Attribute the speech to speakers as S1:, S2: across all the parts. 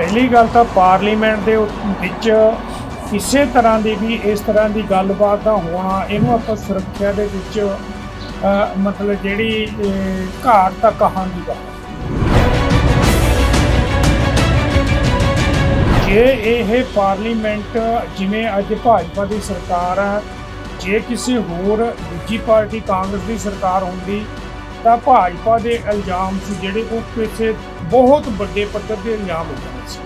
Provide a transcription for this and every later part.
S1: ਪਹਿਲੀ ਗੱਲ ਤਾਂ ਪਾਰਲੀਮੈਂਟ ਦੇ ਵਿੱਚ ਕਿਸੇ ਤਰ੍ਹਾਂ ਦੀ ਵੀ, ਇਸ ਤਰ੍ਹਾਂ ਦੀ ਗੱਲਬਾਤ ਦਾ ਹੋਣਾ, ਇਹਨੂੰ ਆਪਾਂ ਸੁਰੱਖਿਆ ਦੇ ਵਿੱਚ ਮਤਲਬ ਜਿਹੜੀ ਘਾਟ ਤਾਂ ਕਹਾਂਗੀ ਦਾ ਜੇ ਇਹ ਪਾਰਲੀਮੈਂਟ, ਜਿਵੇਂ ਅੱਜ ਭਾਜਪਾ ਦੀ ਸਰਕਾਰ ਹੈ, ਜੇ ਕਿਸੇ ਹੋਰ ਦੂਜੀ ਪਾਰਟੀ ਕਾਂਗਰਸ ਦੀ ਸਰਕਾਰ ਹੁੰਦੀ ਤਾਂ ਭਾਜਪਾ ਦੇ ਇਲਜ਼ਾਮ ਸੀ, ਜਿਹੜੇ ਉਹ ਕਿਸੇ ਬਹੁਤ ਵੱਡੇ ਪੱਧਰ ਦੇ ਇਲਜ਼ਾਮ ਹੋ ਹੁੰਦੇ ਸੀ।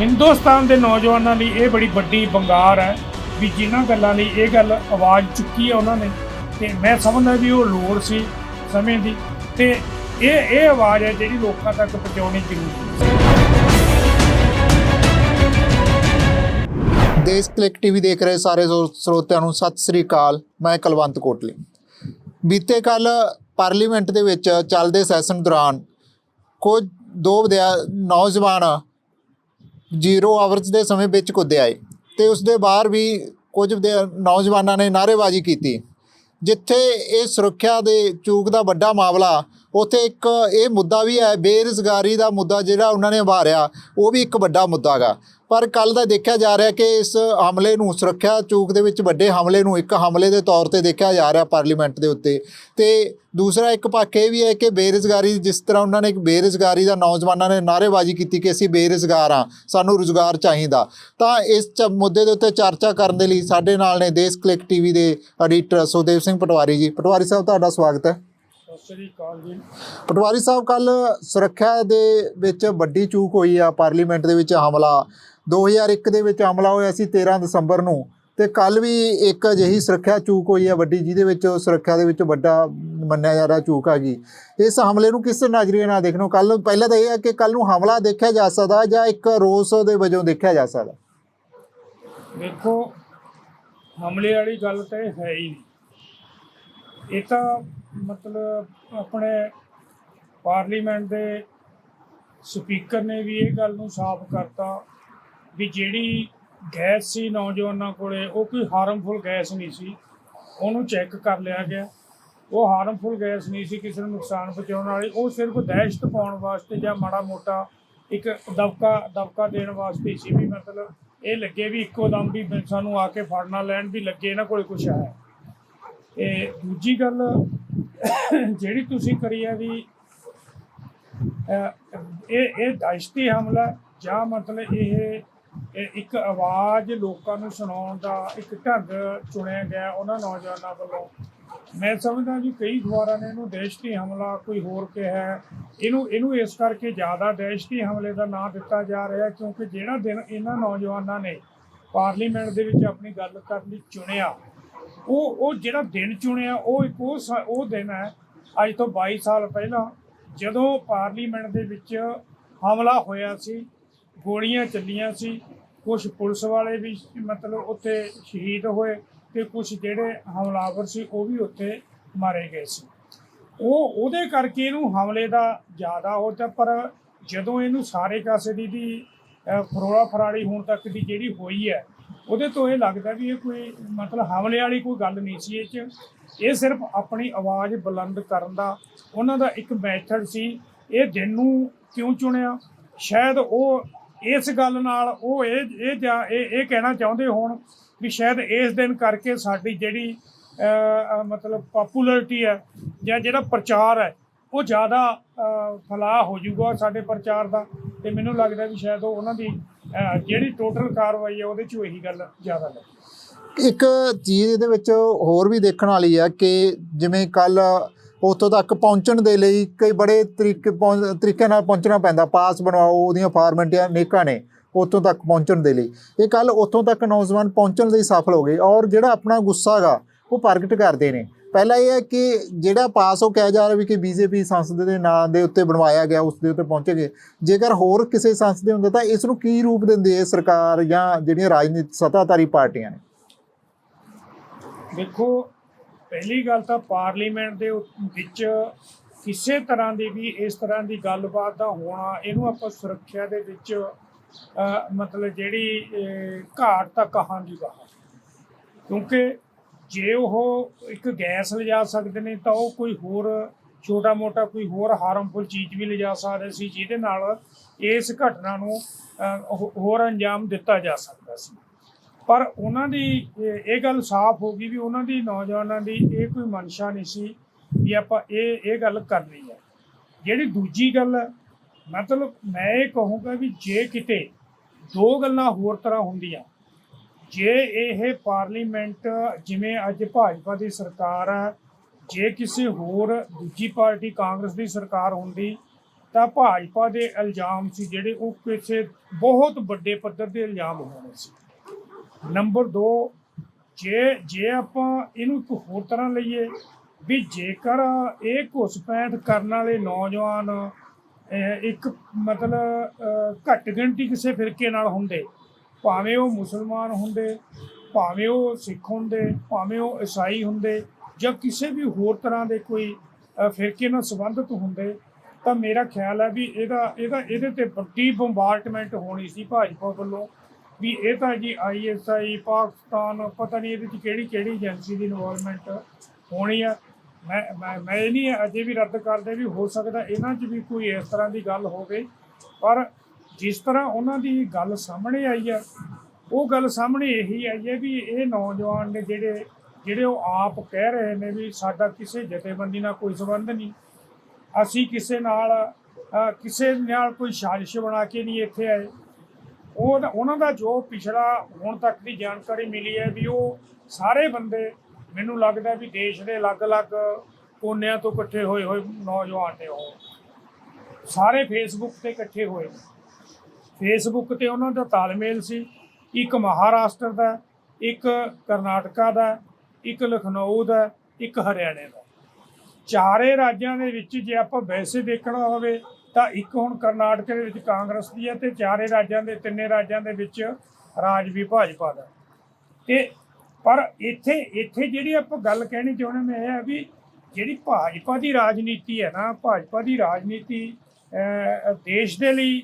S1: ਹਿੰਦੁਸਤਾਨ ਦੇ ਨੌਜਵਾਨਾਂ ਲਈ ਇਹ ਬੜੀ ਵੱਡੀ ਬੰਗਾਰ ਹੈ ਵੀ ਜਿਨ੍ਹਾਂ ਗੱਲਾਂ ਲਈ ਇਹ ਗੱਲ ਆਵਾਜ਼ ਚੁੱਕੀ ਹੈ ਉਹਨਾਂ ਨੇ। ਤੇ ਮੈਂ ਸਮਝਦਾ ਵੀ ਉਹ ਲੋੜ ਸੀ ਸਮੇਂ ਦੀ। ਤੇ ਇਹ ਇਹ ਆਵਾਜ਼ ਹੈ ਜਿਹੜੀ ਲੋਕਾਂ ਤੱਕ ਪਹੁੰਚਾਉਣੀ ਜ਼ਰੂਰੀ ਹੈ।
S2: ਦੇਸ਼ ਕਲਿੱਕ ਟੀਵੀ ਦੇਖ ਰਹੇ ਸਾਰੇ ਸਰੋਤਿਆਂ ਨੂੰ ਸਤਿ ਸ੍ਰੀ ਅਕਾਲ, ਮੈਂ ਕੁਲਵੰਤ ਕੋਟਲੀ। ਬੀਤੇ ਕੱਲ ਪਾਰਲੀਮੈਂਟ ਦੇ ਵਿੱਚ ਚੱਲਦੇ ਸੈਸ਼ਨ ਦੌਰਾਨ ਕੁਝ ਦੋ ਵਿਦਿਆ ਨੌਜਵਾਨ ਜ਼ੀਰੋ ਆਵਰਸ ਦੇ ਸਮੇਂ ਵਿੱਚ ਕੁੱਦੇ ਆਏ ਤੇ ਉਸ ਦੇ ਬਾਹਰ ਵੀ ਕੁਝ ਵਿਦਿਆ- ਨੌਜਵਾਨਾਂ ਨੇ ਨਾਅਰੇਬਾਜ਼ੀ ਕੀਤੀ, ਜਿੱਥੇ ਇਹ ਸੁਰੱਖਿਆ ਦੇ ਚੂਕ ਦਾ ਵੱਡਾ ਮਾਮਲਾ, ਉੱਥੇ ਇੱਕ ਇਹ ਮੁੱਦਾ ਵੀ ਹੈ, ਬੇਰੁਜ਼ਗਾਰੀ ਦਾ ਮੁੱਦਾ ਜਿਹੜਾ ਉਹਨਾਂ ਨੇ ਉਭਾਰਿਆ, ਉਹ ਵੀ ਇੱਕ ਵੱਡਾ ਮੁੱਦਾ ਗਾ ਪਰ ਕੱਲ ਦਾ ਦੇਖਿਆ ਜਾ ਰਿਹਾ ਕਿ ਇਸ ਹਮਲੇ ਨੂੰ, ਸੁਰੱਖਿਆ ਚੂਕ ਦੇ ਵਿੱਚ ਵੱਡੇ ਹਮਲੇ ਨੂੰ, ਇੱਕ ਹਮਲੇ ਦੇ ਤੌਰ ਤੇ ਦੇਖਿਆ ਜਾ ਰਿਹਾ ਪਾਰਲੀਮੈਂਟ ਦੇ ਉੱਤੇ। ਤੇ ਦੂਸਰਾ ਇੱਕ ਪੱਖ ਇਹ ਵੀ ਹੈ ਕਿ ਬੇਰੁਜ਼ਗਾਰੀ, ਜਿਸ ਤਰ੍ਹਾਂ ਉਹਨਾਂ ਨੇ ਇੱਕ ਬੇਰੁਜ਼ਗਾਰੀ ਦਾ ਨੌਜਵਾਨਾਂ ਨੇ ਨਾਅਰੇਬਾਜ਼ੀ ਕੀਤੀ ਕਿ ਅਸੀਂ ਬੇਰੁਜ਼ਗਾਰ ਹਾਂ, ਸਾਨੂੰ ਰੁਜ਼ਗਾਰ ਚਾਹੀਦਾ। ਤਾਂ ਇਸ ਚ- ਮੁੱਦੇ ਦੇ ਉੱਤੇ ਚਰਚਾ ਕਰਨ ਦੇ ਲਈ ਸਾਡੇ ਨਾਲ ਨੇ ਦੇਸ਼ ਕਲਿੱਕ ਟੀਵੀ ਦੇ ਐਡੀਟਰ ਸੁਖਦੇਵ ਸਿੰਘ ਪਟਵਾਰੀ ਜੀ। ਪਟਵਾਰੀ ਸਾਹਿਬ, ਤੁਹਾਡਾ ਸਵਾਗਤ ਹੈ।
S1: ਸਤਿ ਸ੍ਰੀ ਅਕਾਲ ਜੀ
S2: ਪਟਵਾਰੀ ਸਾਹਿਬ ਕੱਲ ਸੁਰੱਖਿਆ ਦੇ ਵਿੱਚ ਵੱਡੀ ਚੂਕ ਹੋਈ ਆ, ਪਾਰਲੀਮੈਂਟ ਦੇ ਵਿੱਚ ਹਮਲਾ। 2001 ਦੇ ਵਿੱਚ ਹਮਲਾ ਹੋਇਆ ਸੀ 13 ਦਸੰਬਰ ਨੂੰ ਤੇ ਕੱਲ ਵੀ ਇੱਕ ਅਜਿਹੀ ਸੁਰੱਖਿਆ ਚੂਕ ਹੋਈ ਹੈ ਵੱਡੀ, ਜਿਹਦੇ ਵਿੱਚ ਸੁਰੱਖਿਆ ਦੇ ਵਿੱਚ ਵੱਡਾ ਮੰਨਿਆ ਜਾ ਰਿਹਾ ਚੂਕ ਆ ਗਈ। ਇਸ ਹਮਲੇ ਨੂੰ ਕਿਸ ਨਜ਼ਰੀਏ ਨਾਲ ਦੇਖਣੋ ਕੱਲ ਪਹਿਲਾਂ ਤਾਂ ਇਹ ਹੈ ਕਿ ਕੱਲ ਨੂੰ ਹਮਲਾ ਦੇਖਿਆ ਜਾ ਸਕਦਾ ਜਾਂ ਇੱਕ ਰੋਸ ਦੇ ਵਜੋਂ ਦੇਖਿਆ ਜਾ ਸਕਦਾ
S1: ਦੇਖੋ, ਹਮਲੇ ਵਾਲੀ ਗੱਲ ਤਾਂ ਹੈ ਹੀ ਨਹੀਂ। ਇਹ ਤਾਂ ਮਤਲਬ ਆਪਣੇ ਪਾਰਲੀਮੈਂਟ ਦੇ ਸਪੀਕਰ ਨੇ ਵੀ ਇਹ ਗੱਲ ਨੂੰ ਸਾਫ਼ ਕਰਤਾ। ਵੀ ਜਿਹੜੀ ਗੈਸ ਸੀ ਨੌਜਵਾਨਾਂ ਕੋਲੇ, ਉਹ ਕੋਈ ਹਾਰਮਫੁਲ ਗੈਸ ਨਹੀਂ ਸੀ। ਉਹਨੂੰ ਚੈੱਕ ਕਰ ਲਿਆ ਗਿਆ। ਉਹ ਹਾਰਮਫੁਲ ਗੈਸ ਨਹੀਂ ਸੀ ਕਿਸੇ ਨੂੰ ਨੁਕਸਾਨ ਪਹੁੰਚਾਉਣ ਵਾਲੀ। ਉਹ ਸਿਰਫ ਦਹਿਸ਼ਤ ਪਾਉਣ ਵਾਸਤੇ ਜਾਂ ਮਾੜਾ ਮੋਟਾ ਇੱਕ ਦਬਕਾ ਦਬਕਾ ਦੇਣ ਵਾਸਤੇ ਸੀ ਵੀ ਮਤਲਬ ਇਹ ਲੱਗੇ ਵੀ ਇੱਕੋ ਦਮ ਵੀ ਸਾਨੂੰ ਆ ਕੇ ਫੜਨਾ, ਲੈਣ ਵੀ ਲੱਗੇ, ਇਹਨਾਂ ਕੋਲ ਕੁਛ ਹੈ। ਤੇ ਦੂਜੀ ਗੱਲ, ਜਿਹੜੀ ਤੁਸੀਂ ਕਰੀ ਹੈ ਵੀ ਇਹ ਇਹ ਦਹਿਸ਼ਤੀ ਹਮਲਾ ਜਾਂ ਮਤਲਬ ਇਹ ਇੱਕ ਆਵਾਜ਼ ਲੋਕਾਂ ਨੂੰ ਸੁਣਾਉਣ ਦਾ ਇੱਕ ਢੰਗ ਚੁਣਿਆ ਗਿਆ ਉਹਨਾਂ ਨੌਜਵਾਨਾਂ ਵੱਲੋਂ। ਮੈਂ ਸਮਝਦਾ ਜੀ ਕਈ ਅਖਬਾਰਾਂ ਨੇ ਇਹਨੂੰ ਦਹਿਸ਼ਤੀ ਹਮਲਾ ਕੋਈ ਹੋਰ ਕਿਹਾ ਇਹਨੂੰ ਇਹਨੂੰ ਇਸ ਕਰਕੇ ਜ਼ਿਆਦਾ ਦਹਿਸ਼ਤੀ ਹਮਲੇ ਦਾ ਨਾਂ ਦਿੱਤਾ ਜਾ ਰਿਹਾ ਕਿਉਂਕਿ ਜਿਹੜਾ ਦਿਨ ਇਹਨਾਂ ਨੌਜਵਾਨਾਂ ਨੇ ਪਾਰਲੀਮੈਂਟ ਦੇ ਵਿੱਚ ਆਪਣੀ ਗੱਲ ਕਰਨ ਲਈ ਚੁਣਿਆ, ਉਹ ਉਹ ਜਿਹੜਾ ਦਿਨ ਚੁਣਿਆ, ਉਹ ਇੱਕ ਉਹ ਸ- ਉਹ ਦਿਨ ਹੈ ਅੱਜ ਤੋਂ 22 ਸਾਲ ਪਹਿਲਾਂ ਜਦੋਂ ਪਾਰਲੀਮੈਂਟ ਦੇ ਵਿੱਚ ਹਮਲਾ ਹੋਇਆ ਸੀ। ਗੋਲੀਆਂ ਚੱਲੀਆਂ ਸੀ। ਕੁਝ ਪੁਲਿਸ ਵਾਲੇ ਵੀ ਮਤਲਬ ਉੱਥੇ ਸ਼ਹੀਦ ਹੋਏ ਤੇ ਕੁਝ ਜਿਹੜੇ ਹਮਲਾਵਰ ਸੀ, ਉਹ ਵੀ ਉੱਥੇ ਮਾਰੇ ਗਏ ਸੀ। ਉਹ, ਉਹਦੇ ਕਰਕੇ ਇਹਨੂੰ ਹਮਲੇ ਦਾ ਜ਼ਿਆਦਾ ਹੋ ਤਾਂ ਪਰ ਜਦੋਂ ਇਹਨੂੰ ਸਾਰੇ ਕਾਸੇ ਦੀ ਦੀ ਫਰੋਲਾ ਫਰਾਲੀ ਹੁਣ ਤੱਕ ਦੀ ਜਿਹੜੀ ਹੋਈ ਹੈ, ਉਹਦੇ ਤੋਂ ਇਹ ਲੱਗਦਾ ਵੀ ਇਹ ਕੋਈ ਮਤਲਬ ਹਮਲੇ ਵਾਲੀ ਕੋਈ ਗੱਲ ਨਹੀਂ ਸੀ ਇਹ ਚ। ਇਹ ਸਿਰਫ ਆਪਣੀ ਆਵਾਜ਼ ਬੁਲੰਦ ਕਰਨ ਦਾ ਉਹਨਾਂ ਦਾ ਇੱਕ ਮੈਥਡ ਸੀ। ਇਹ ਦਿਨ ਨੂੰ ਕਿਉਂ ਚੁਣਿਆ? ਸ਼ਾਇਦ ਉਹ ਇਸ ਗੱਲ ਨਾਲ ਉਹ ਇਹ ਇਹ ਜਾਂ- ਇਹ ਇਹ ਕਹਿਣਾ ਚਾਹੁੰਦੇ ਹੋਣ ਵੀ ਸ਼ਾਇਦ ਇਸ ਦਿਨ ਕਰਕੇ ਸਾਡੀ ਜਿਹੜੀ ਅਹ, ਅਹ, ਮਤਲਬ ਪਪੂਲੈਰਿਟੀ ਹੈ ਜਾਂ ਜਿਹੜਾ ਪ੍ਰਚਾਰ ਹੈ ਉਹ ਜ਼ਿਆਦਾ ਅਹ, ਫਲਾਹ ਹੋ ਜਾਊਗਾ ਸਾਡੇ ਪ੍ਰਚਾਰ ਦਾ। ਤੇ ਮੈਨੂੰ ਲੱਗਦਾ ਵੀ ਸ਼ਾਇਦ ਉਹ ਉਹਨਾਂ ਦੀ ਅਹ, ਜਿਹੜੀ ਟੋਟਲ ਕਾਰਵਾਈ ਹੈ ਉਹਦੇ 'ਚ ਇਹੀ ਗੱਲ ਜ਼ਿਆਦਾ ਲੱਗੀ
S2: ਇੱਕ ਚੀਜ਼ ਇਹਦੇ ਵਿੱਚ ਹੋਰ ਵੀ ਦੇਖਣ ਵਾਲੀ ਹੈ ਕਿ ਜਿਵੇਂ ਕੱਲ ਉੱਥੋਂ ਤੱਕ ਪਹੁੰਚਣ ਦੇ ਲਈ ਕਈ ਬੜੇ ਤਰੀਕੇ ਪਹੁੰਚ- ਤਰੀਕੇ ਨਾਲ ਪਹੁੰਚਣਾ ਪੈਂਦਾ। ਪਾਸ ਬਣਵਾਓ, ਉਹਦੀਆਂ ਫਾਰਮੈਲਿਟੀਆਂ ਨੇਕਾਂ ਨੇ ਉੱਥੋਂ ਤੱਕ ਪਹੁੰਚਣ ਦੇ ਲਈ। ਇਹ ਕੱਲ ਉੱਥੋਂ ਤੱਕ ਨੌਜਵਾਨ ਪਹੁੰਚਣ ਲਈ ਸਫਲ ਹੋ ਗਏ ਔਰ ਜਿਹੜਾ ਆਪਣਾ ਗੁੱਸਾ ਗਾ, ਉਹ ਪ੍ਰਗਟ ਕਰਦੇ ਨੇ। ਪਹਿਲਾ ਇਹ ਹੈ ਕਿ ਜਿਹੜਾ ਪਾਸ ਉਹ ਕਿਹਾ ਜਾ ਰਿਹਾ ਵੀ ਕਿ ਬੀਜੇਪੀ ਸੰਸਦ ਦੇ ਨਾਂ ਦੇ ਉੱਤੇ ਬਣਵਾਇਆ ਗਿਆ, ਉਸ ਦੇ ਉੱਤੇ ਪਹੁੰਚੇ ਗਏ। ਜੇਕਰ ਹੋਰ ਕਿਸੇ ਸੰਸਦ ਦੇ ਹੁੰਦੇ ਤਾਂ ਇਸ ਨੂੰ ਕੀ ਰੂਪ ਦਿੰਦੇ ਹੈ ਸਰਕਾਰ ਜਾਂ ਜਿਹੜੀਆਂ ਰਾਜਨੀਤਿਕ ਸੱਤਾਧਾਰੀ ਪਾਰਟੀਆਂ ਨੇ?
S1: ਦੇਖੋ ਪਹਿਲੀ ਗੱਲ ਤਾਂ ਪਾਰਲੀਮੈਂਟ ਦੇ ਵਿੱਚ ਕਿਸੇ ਤਰ੍ਹਾਂ ਦੀ ਵੀ ਇਸ ਤਰ੍ਹਾਂ ਦੀ ਗੱਲਬਾਤ ਦਾ ਹੋਣਾ, ਇਹਨੂੰ ਆਪਾਂ ਸੁਰੱਖਿਆ ਦੇ ਵਿੱਚ ਮਤਲਬ ਜਿਹੜੀ ਘਾਟ ਤਾਂ ਕਹਾਂਗੀ ਬਾਹਰ। ਕਿਉਂਕਿ ਜੇ ਉਹ ਇੱਕ ਗੈਸ ਲਿਜਾ ਸਕਦੇ ਨੇ, ਤਾਂ ਉਹ ਕੋਈ ਹੋਰ ਛੋਟਾ ਮੋਟਾ ਕੋਈ ਹੋਰ ਹਾਰਮਫੁਲ ਚੀਜ਼ ਵੀ ਲਿਜਾ ਸਕਦੇ ਸੀ, ਜਿਹਦੇ ਨਾਲ ਇਸ ਘਟਨਾ ਨੂੰ ਹੋ- ਹੋਰ ਅੰਜਾਮ ਦਿੱਤਾ ਜਾ ਸਕਦਾ ਸੀ। ਪਰ ਉਹਨਾਂ ਦੀ, ਇਹ ਗੱਲ ਸਾਫ਼ ਹੋ ਗਈ ਵੀ ਉਹਨਾਂ ਦੀ ਨੌਜਵਾਨਾਂ ਦੀ ਇਹ ਕੋਈ ਮਨਸ਼ਾ ਨਹੀਂ ਸੀ ਵੀ ਆਪਾਂ ਇਹ ਇਹ ਗੱਲ ਕਰਨੀ ਹੈ। ਜਿਹੜੀ ਦੂਜੀ ਗੱਲ ਮਤਲਬ ਮੈਂ ਇਹ ਕਹੂੰਗਾ ਵੀ ਜੇ ਕਿਤੇ ਦੋ ਗੱਲਾਂ ਹੋਰ ਤਰ੍ਹਾਂ ਹੁੰਦੀਆਂ, ਜੇ ਇਹ ਪਾਰਲੀਮੈਂਟ ਜਿਵੇਂ ਅੱਜ ਭਾਜਪਾ ਦੀ ਸਰਕਾਰ ਹੈ, ਜੇ ਕਿਸੇ ਹੋਰ ਦੂਜੀ ਪਾਰਟੀ ਕਾਂਗਰਸ ਦੀ ਸਰਕਾਰ ਹੁੰਦੀ, ਤਾਂ ਭਾਜਪਾ ਦੇ ਇਲਜ਼ਾਮ ਸੀ ਜਿਹੜੇ ਉਹ ਕਿਸੇ ਬਹੁਤ ਵੱਡੇ ਪੱਧਰ ਦੇ ਇਲਜ਼ਾਮ ਹੋਣੇ ਸੀ। ਨੰਬਰ 2 ਜੇ ਜੇ ਆਪਾਂ ਇਹਨੂੰ ਇੱਕ ਹੋਰ ਤਰ੍ਹਾਂ ਲਈਏ ਵੀ ਜੇਕਰ ਇਹ ਘੁਸਪੈਠ ਕਰਨ ਵਾਲੇ ਨੌਜਵਾਨ ਇੱਕ ਮਤਲਬ ਘੱਟ ਗਿਣਤੀ ਕਿਸੇ ਫਿਰਕੇ ਨਾਲ ਹੁੰਦੇ, ਭਾਵੇਂ ਉਹ ਮੁਸਲਮਾਨ ਹੁੰਦੇ, ਭਾਵੇਂ ਉਹ ਸਿੱਖ ਹੁੰਦੇ, ਭਾਵੇਂ ਉਹ ਈਸਾਈ ਹੁੰਦੇ ਜਾਂ ਕਿਸੇ ਵੀ ਹੋਰ ਤਰ੍ਹਾਂ ਦੇ ਕੋਈ ਫਿਰਕੇ ਨਾਲ ਸੰਬੰਧਿਤ ਹੁੰਦੇ, ਤਾਂ ਮੇਰਾ ਖਿਆਲ ਹੈ ਵੀ ਇਹਦਾ ਇਹਦਾ, ਇਹਦੇ ਤੇ ਵੱਡੀ ਬੰਬਾਰਟਮੈਂਟ ਹੋਣੀ ਸੀ ਭਾਜਪਾ ਵੱਲੋਂ। ਵੀ ਇਹ ਤਾਂ ਜੀ ਆਈਐਸਆਈ ਪਾਕਿਸਤਾਨ, ਪਤਾ ਨਹੀਂ ਇਹਦੇ ਚ ਕਿਹੜੀ ਕਿਹੜੀ ਏਜੰਸੀ ਦੀ ਇਨਵੋਲਵਮੈਂਟ ਹੋਣੀ ਆ। ਮੈਂ ਮੈਂ ਮੈਂ ਇਹ ਨਹੀਂ ਅਜੇ ਵੀ ਰੱਦ ਕਰਦੇ ਵੀ ਹੋ ਸਕਦਾ ਇਹਨਾਂ 'ਚ ਵੀ ਕੋਈ ਇਸ ਤਰ੍ਹਾਂ ਦੀ ਗੱਲ ਹੋਵੇ। ਪਰ ਜਿਸ ਤਰ੍ਹਾਂ ਉਹਨਾਂ ਦੀ ਗੱਲ ਸਾਹਮਣੇ ਆਈ ਆ, ਉਹ ਗੱਲ ਸਾਹਮਣੇ ਇਹੀ ਆਈ ਹੈ ਵੀ ਇਹ ਨੌਜਵਾਨ ਨੇ ਜਿਹੜੇ ਜਿਹੜੇ ਉਹ ਆਪ ਕਹਿ ਰਹੇ ਨੇ ਵੀ ਸਾਡਾ ਕਿਸੇ ਜਥੇਬੰਦੀ ਨਾਲ ਕੋਈ ਸੰਬੰਧ ਨਹੀਂ। ਅਸੀਂ ਕਿਸੇ ਨਾਲ ਕਿਸੇ ਨਾਲ ਕੋਈ ਸਾਜ਼ਿਸ਼ ਬਣਾ ਕੇ ਨਹੀਂ ਇੱਥੇ ਆਏ। ਉਹ ਉਹਨਾਂ ਦਾ ਜੋ ਪਿਛਲਾ ਹੁਣ ਤੱਕ ਦੀ ਜਾਣਕਾਰੀ ਮਿਲੀ ਹੈ ਵੀ ਉਹ ਸਾਰੇ ਬੰਦੇ ਮੈਨੂੰ ਲੱਗਦਾ ਵੀ ਦੇਸ਼ ਦੇ ਅਲੱਗ-ਅਲੱਗ ਕੋਨਿਆਂ ਤੋਂ ਇਕੱਠੇ ਹੋਏ ਹੋਏ ਨੌਜਵਾਨ ਨੇ ਉਹ। ਸਾਰੇ ਫੇਸਬੁੱਕ ਤੇ ਇਕੱਠੇ ਹੋਏ। ਫੇਸਬੁੱਕ ਤੇ ਉਹਨਾਂ ਦਾ ਤਾਲਮੇਲ ਸੀ। ਇੱਕ ਮਹਾਰਾਸ਼ਟਰ ਦਾ, ਇੱਕ ਕਰਨਾਟਕਾ ਦਾ, ਇੱਕ ਲਖਨਊ ਦਾ, ਇੱਕ ਹਰਿਆਣੇ ਦਾ। ਚਾਰੇ ਰਾਜਾਂ ਦੇ ਵਿੱਚ ਜੇ ਆਪਾਂ ਵੈਸੇ ਦੇਖਣਾ ਹੋਵੇ ਤਾਂ ਇੱਕ ਹੁਣ ਕਰਨਾਟਕ ਦੇ ਵਿੱਚ ਕਾਂਗਰਸ ਦੀ ਹੈ ਤੇ ਚਾਰੇ ਰਾਜਾਂ ਦੇ, ਤਿੰਨੇ ਰਾਜਾਂ ਦੇ ਵਿੱਚ ਰਾਜ ਵੀ ਭਾਜਪਾ ਦਾ। ਤੇ ਪਰ ਇੱਥੇ ਇੱਥੇ ਜਿਹੜੀ ਆਪਾਂ ਗੱਲ ਕਹਿਣੀ ਚਾਹੁੰਦੇ ਮੈਂ ਇਹ ਹੈ ਵੀ ਜਿਹੜੀ ਭਾਜਪਾ ਦੀ ਰਾਜਨੀਤੀ ਹੈ ਨਾ, ਭਾਜਪਾ ਦੀ ਰਾਜਨੀਤੀ ਦੇਸ਼ ਦੇ ਲਈ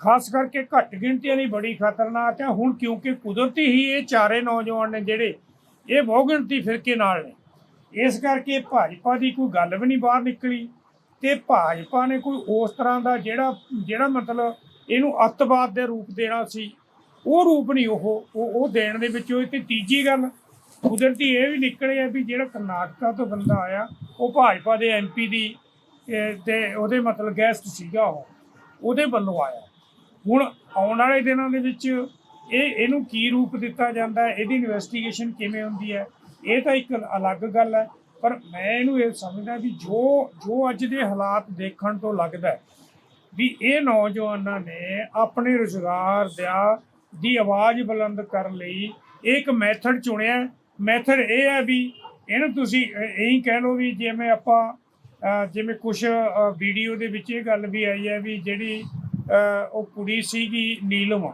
S1: ਖਾਸ ਕਰਕੇ ਘੱਟ ਗਿਣਤੀਆਂ ਲਈ ਬੜੀ ਖਤਰਨਾਕ ਹੈ। ਹੁਣ ਕਿਉਂਕਿ ਕੁਦਰਤੀ ਹੀ ਇਹ ਚਾਰੇ ਨੌਜਵਾਨ ਨੇ ਜਿਹੜੇ, ਇਹ ਬਹੁਗਿਣਤੀ ਫਿਰਕੇ ਨਾਲ ਨੇ। ਇਸ ਕਰਕੇ ਭਾਜਪਾ ਦੀ ਕੋਈ ਗੱਲ ਵੀ ਨਹੀਂ ਬਾਹਰ ਨਿਕਲੀ। ਤੇ ਭਾਜਪਾ ਨੇ ਕੋਈ ਉਸ ਤਰ੍ਹਾਂ ਦਾ ਜਿਹੜਾ ਜਿਹੜਾ ਮਤਲਬ ਇਹਨੂੰ ਅੱਤਵਾਦ ਦੇ ਰੂਪ ਦੇਣਾ ਸੀ ਉਹ ਰੂਪ ਨਹੀਂ ਉਹ ਉਹ ਦੇਣ ਦੇ ਵਿੱਚ ਹੋਈ ਤੇ ਤੀਜੀ ਗੱਲ ਕੁਦਰਤੀ ਇਹ ਵੀ ਨਿਕਲਿਆ ਵੀ ਜਿਹੜਾ ਕਰਨਾਟਕਾ ਤੋਂ ਬੰਦਾ ਆਇਆ ਉਹ ਭਾਜਪਾ ਦੇ ਐਮਪੀ ਦੀ ਅਹ, ਤੇ ਉਹਦੇ ਮਤਲਬ ਗੈਸਟ ਸੀਗਾ ਉਹ ਉਹਦੇ ਵੱਲੋਂ ਆਇਆ। ਹੁਣ ਆਉਣ ਵਾਲੇ ਦਿਨਾਂ ਦੇ ਵਿੱਚ ਇਹ ਇਹਨੂੰ ਕੀ ਰੂਪ ਦਿੱਤਾ ਜਾਂਦਾ ਹੈ ਇਹਦੀ ਇਨਵੈਸਟੀਗੇਸ਼ਨ ਕਿਵੇਂ ਹੁੰਦੀ ਹੈ ਇਹ ਤਾਂ ਇੱਕ ਅਲੱਗ ਗੱਲ ਹੈ। ਪਰ ਮੈਂ ਇਹਨੂੰ ਇਹ ਸਮਝਦਾ ਵੀ ਜੋ ਜੋ ਅੱਜ ਦੇ ਹਾਲਾਤ ਦੇਖਣ ਤੋਂ ਲੱਗਦਾ ਵੀ ਇਹ ਨੌਜਵਾਨਾਂ ਨੇ ਆਪਣੇ ਰੁਜ਼ਗਾਰ ਦਾ, ਦੀ ਆਵਾਜ਼ ਬੁਲੰਦ ਕਰਨ ਲਈ ਇਹ ਇੱਕ ਮੈਥਡ ਚੁਣਿਆ। ਮੈਥਡ ਇਹ ਹੈ ਵੀ ਇਹਨੂੰ ਤੁਸੀਂ ਇਹੀ ਕਹਿ ਲਓ ਵੀ ਜਿਵੇਂ ਆਪਾਂ ਜਿਵੇਂ ਕੁਝ ਵੀਡੀਓ ਦੇ ਵਿੱਚ ਇਹ ਗੱਲ ਵੀ ਆਈ ਹੈ ਵੀ ਜਿਹੜੀ ਉਹ ਕੁੜੀ ਸੀਗੀ ਨੀਲਮ,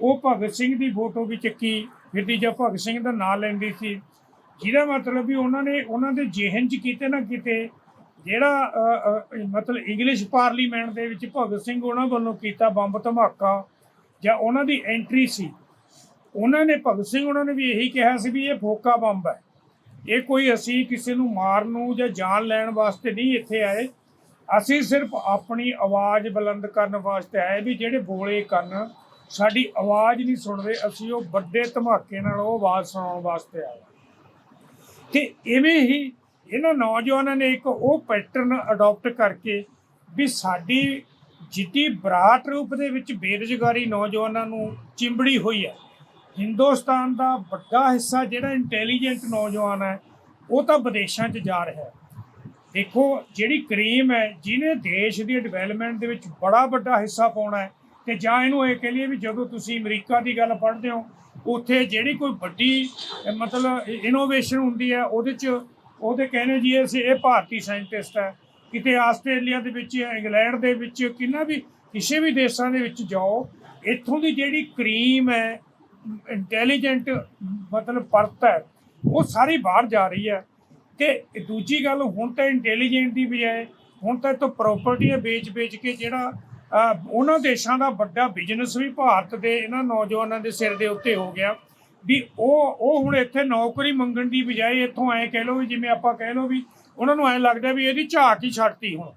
S1: ਉਹ ਭਗਤ ਸਿੰਘ ਦੀ ਫੋਟੋ ਵੀ ਚੱਕੀ ਫਿਰਦੀ ਜਾਂ ਭਗਤ ਸਿੰਘ ਦਾ ਨਾਂ ਲੈਂਦੀ ਸੀ। ਜਿਹਦਾ ਮਤਲਬ ਵੀ ਉਹਨਾਂ ਨੇ, ਉਹਨਾਂ ਦੇ ਜਿਹਨ 'ਚ ਕਿਤੇ ਨਾ ਕਿਤੇ ਜਿਹੜਾ ਮਤਲਬ ਇੰਗਲਿਸ਼ ਪਾਰਲੀਮੈਂਟ ਦੇ ਵਿੱਚ ਭਗਤ ਸਿੰਘ ਉਹਨਾਂ ਵੱਲੋਂ ਕੀਤਾ ਬੰਬ ਧਮਾਕਾ ਜਾਂ ਉਹਨਾਂ ਦੀ ਐਂਟਰੀ ਸੀ, ਉਹਨਾਂ ਨੇ, ਭਗਤ ਸਿੰਘ ਉਹਨਾਂ ਨੇ ਵੀ ਇਹੀ ਕਿਹਾ ਸੀ ਵੀ ਇਹ ਫੋਕਾ ਬੰਬ ਹੈ। ਇਹ ਕੋਈ ਅਸੀਂ ਕਿਸੇ ਨੂੰ ਮਾਰਨ ਨੂੰ ਜਾਂ ਜਾਨ ਲੈਣ ਵਾਸਤੇ ਨਹੀਂ ਇੱਥੇ ਆਏ। ਅਸੀਂ ਸਿਰਫ ਆਪਣੀ ਆਵਾਜ਼ ਬੁਲੰਦ ਕਰਨ ਵਾਸਤੇ ਆਏ ਵੀ ਜਿਹੜੇ ਬੋਲੇ ਕੰਨ ਸਾਡੀ ਆਵਾਜ਼ ਨਹੀਂ ਸੁਣਦੇ, ਅਸੀਂ ਉਹ ਵੱਡੇ ਧਮਾਕੇ ਨਾਲ ਉਹ ਆਵਾਜ਼ ਸੁਣਾਉਣ ਵਾਸਤੇ ਆਏ। ਤੇ ਇਵੇਂ ਹੀ ਇਹਨਾਂ ਨੌਜਵਾਨਾਂ ਨੇ ਇੱਕ ਉਹ ਪੈਟਰਨ ਅਡਾਪਟ ਕਰਕੇ ਵੀ ਸਾਡੀ ਜਿੱਤੀ ਬਰਾਟ ਰੂਪ ਦੇ ਵਿੱਚ ਬੇਰੁਜ਼ਗਾਰੀ ਨੌਜਵਾਨਾਂ ਨੂੰ ਚਿੰਬੜੀ ਹੋਈ ਹੈ। ਹਿੰਦੁਸਤਾਨ ਦਾ ਵੱਡਾ ਹਿੱਸਾ ਜਿਹੜਾ ਇੰਟੈਲੀਜੈਂਟ ਨੌਜਵਾਨ ਹੈ, ਉਹ ਤਾਂ ਵਿਦੇਸ਼ਾਂ 'ਚ ਜਾ ਰਿਹਾ ਹੈ। ਦੇਖੋ, ਜਿਹੜੀ ਕਰੀਮ ਹੈ, ਜਿਹਨੇ ਦੇਸ਼ ਦੀ ਡਿਵੈਲਪਮੈਂਟ ਦੇ ਵਿੱਚ ਬੜਾ ਵੱਡਾ ਹਿੱਸਾ ਪਾਉਣਾ ਹੈ, ਤੇ ਜਾਂ ਇਹਨੂੰ ਇਹ ਕਹਿ ਲਈਏ ਵੀ ਜਦੋਂ ਤੁਸੀਂ ਅਮਰੀਕਾ ਦੀ ਗੱਲ ਪੜ੍ਹਦੇ ਹੋ ਉੱਥੇ ਜਿਹੜੀ ਕੋਈ ਵੱਡੀ ਮਤਲਬ ਇਨੋਵੇਸ਼ਨ ਹੁੰਦੀ ਹੈ, ਉਹਦੇ 'ਚ, ਉਹਦੇ ਕਹਿੰਦੇ ਜੀ ਅਸੀਂ ਇਹ ਭਾਰਤੀ ਸਾਇੰਟਿਸਟ ਹੈ। ਕਿਤੇ ਆਸਟ੍ਰੇਲੀਆ ਦੇ ਵਿੱਚ, ਇੰਗਲੈਂਡ ਦੇ ਵਿੱਚ, ਕਿੰਨਾ ਵੀ, ਕਿਸੇ ਵੀ ਦੇਸ਼ਾਂ ਦੇ ਵਿੱਚ ਜਾਓ, ਇੱਥੋਂ ਦੀ ਜਿਹੜੀ ਕਰੀਮ ਹੈ ਇੰਟੈਲੀਜੈਂਟ ਮਤਲਬ ਪਰਤ ਹੈ, ਉਹ ਸਾਰੀ ਬਾਹਰ ਜਾ ਰਹੀ ਹੈ। ਤੇ ਦੂਜੀ ਗੱਲ, ਹੁਣ ਤਾਂ ਇੰਟੈਲੀਜੈਂਟ ਦੀ ਬਜਾਏ, ਹੁਣ ਤਾਂ ਤੋਂ ਪ੍ਰਾਪਰਟੀਆਂ ਵੇਚ-ਵੇਚ ਕੇ ਜਿਹੜਾ ਉਹਨਾਂ ਦੇਸ਼ਾਂ ਦਾ ਵੱਡਾ ਬਿਜ਼ਨਸ ਵੀ ਭਾਰਤ ਦੇ ਇਹਨਾਂ ਨੌਜਵਾਨਾਂ ਦੇ ਸਿਰ ਦੇ ਉੱਤੇ ਹੋ ਗਿਆ। ਵੀ ਉਹ ਉਹ ਹੁਣ ਇੱਥੇ ਨੌਕਰੀ ਮੰਗਣ ਦੀ ਬਜਾਏ ਇੱਥੋਂ ਐ ਕਹਿ ਲਓ ਵੀ ਜਿਵੇਂ ਆਪਾਂ ਕਹਿ ਲਓ ਵੀ ਉਹਨਾਂ ਨੂੰ ਐਂ ਲੱਗਦਾ ਵੀ ਇਹਦੀ ਝਾਕ ਹੀ ਛੱਡਤੀ ਹੁਣ।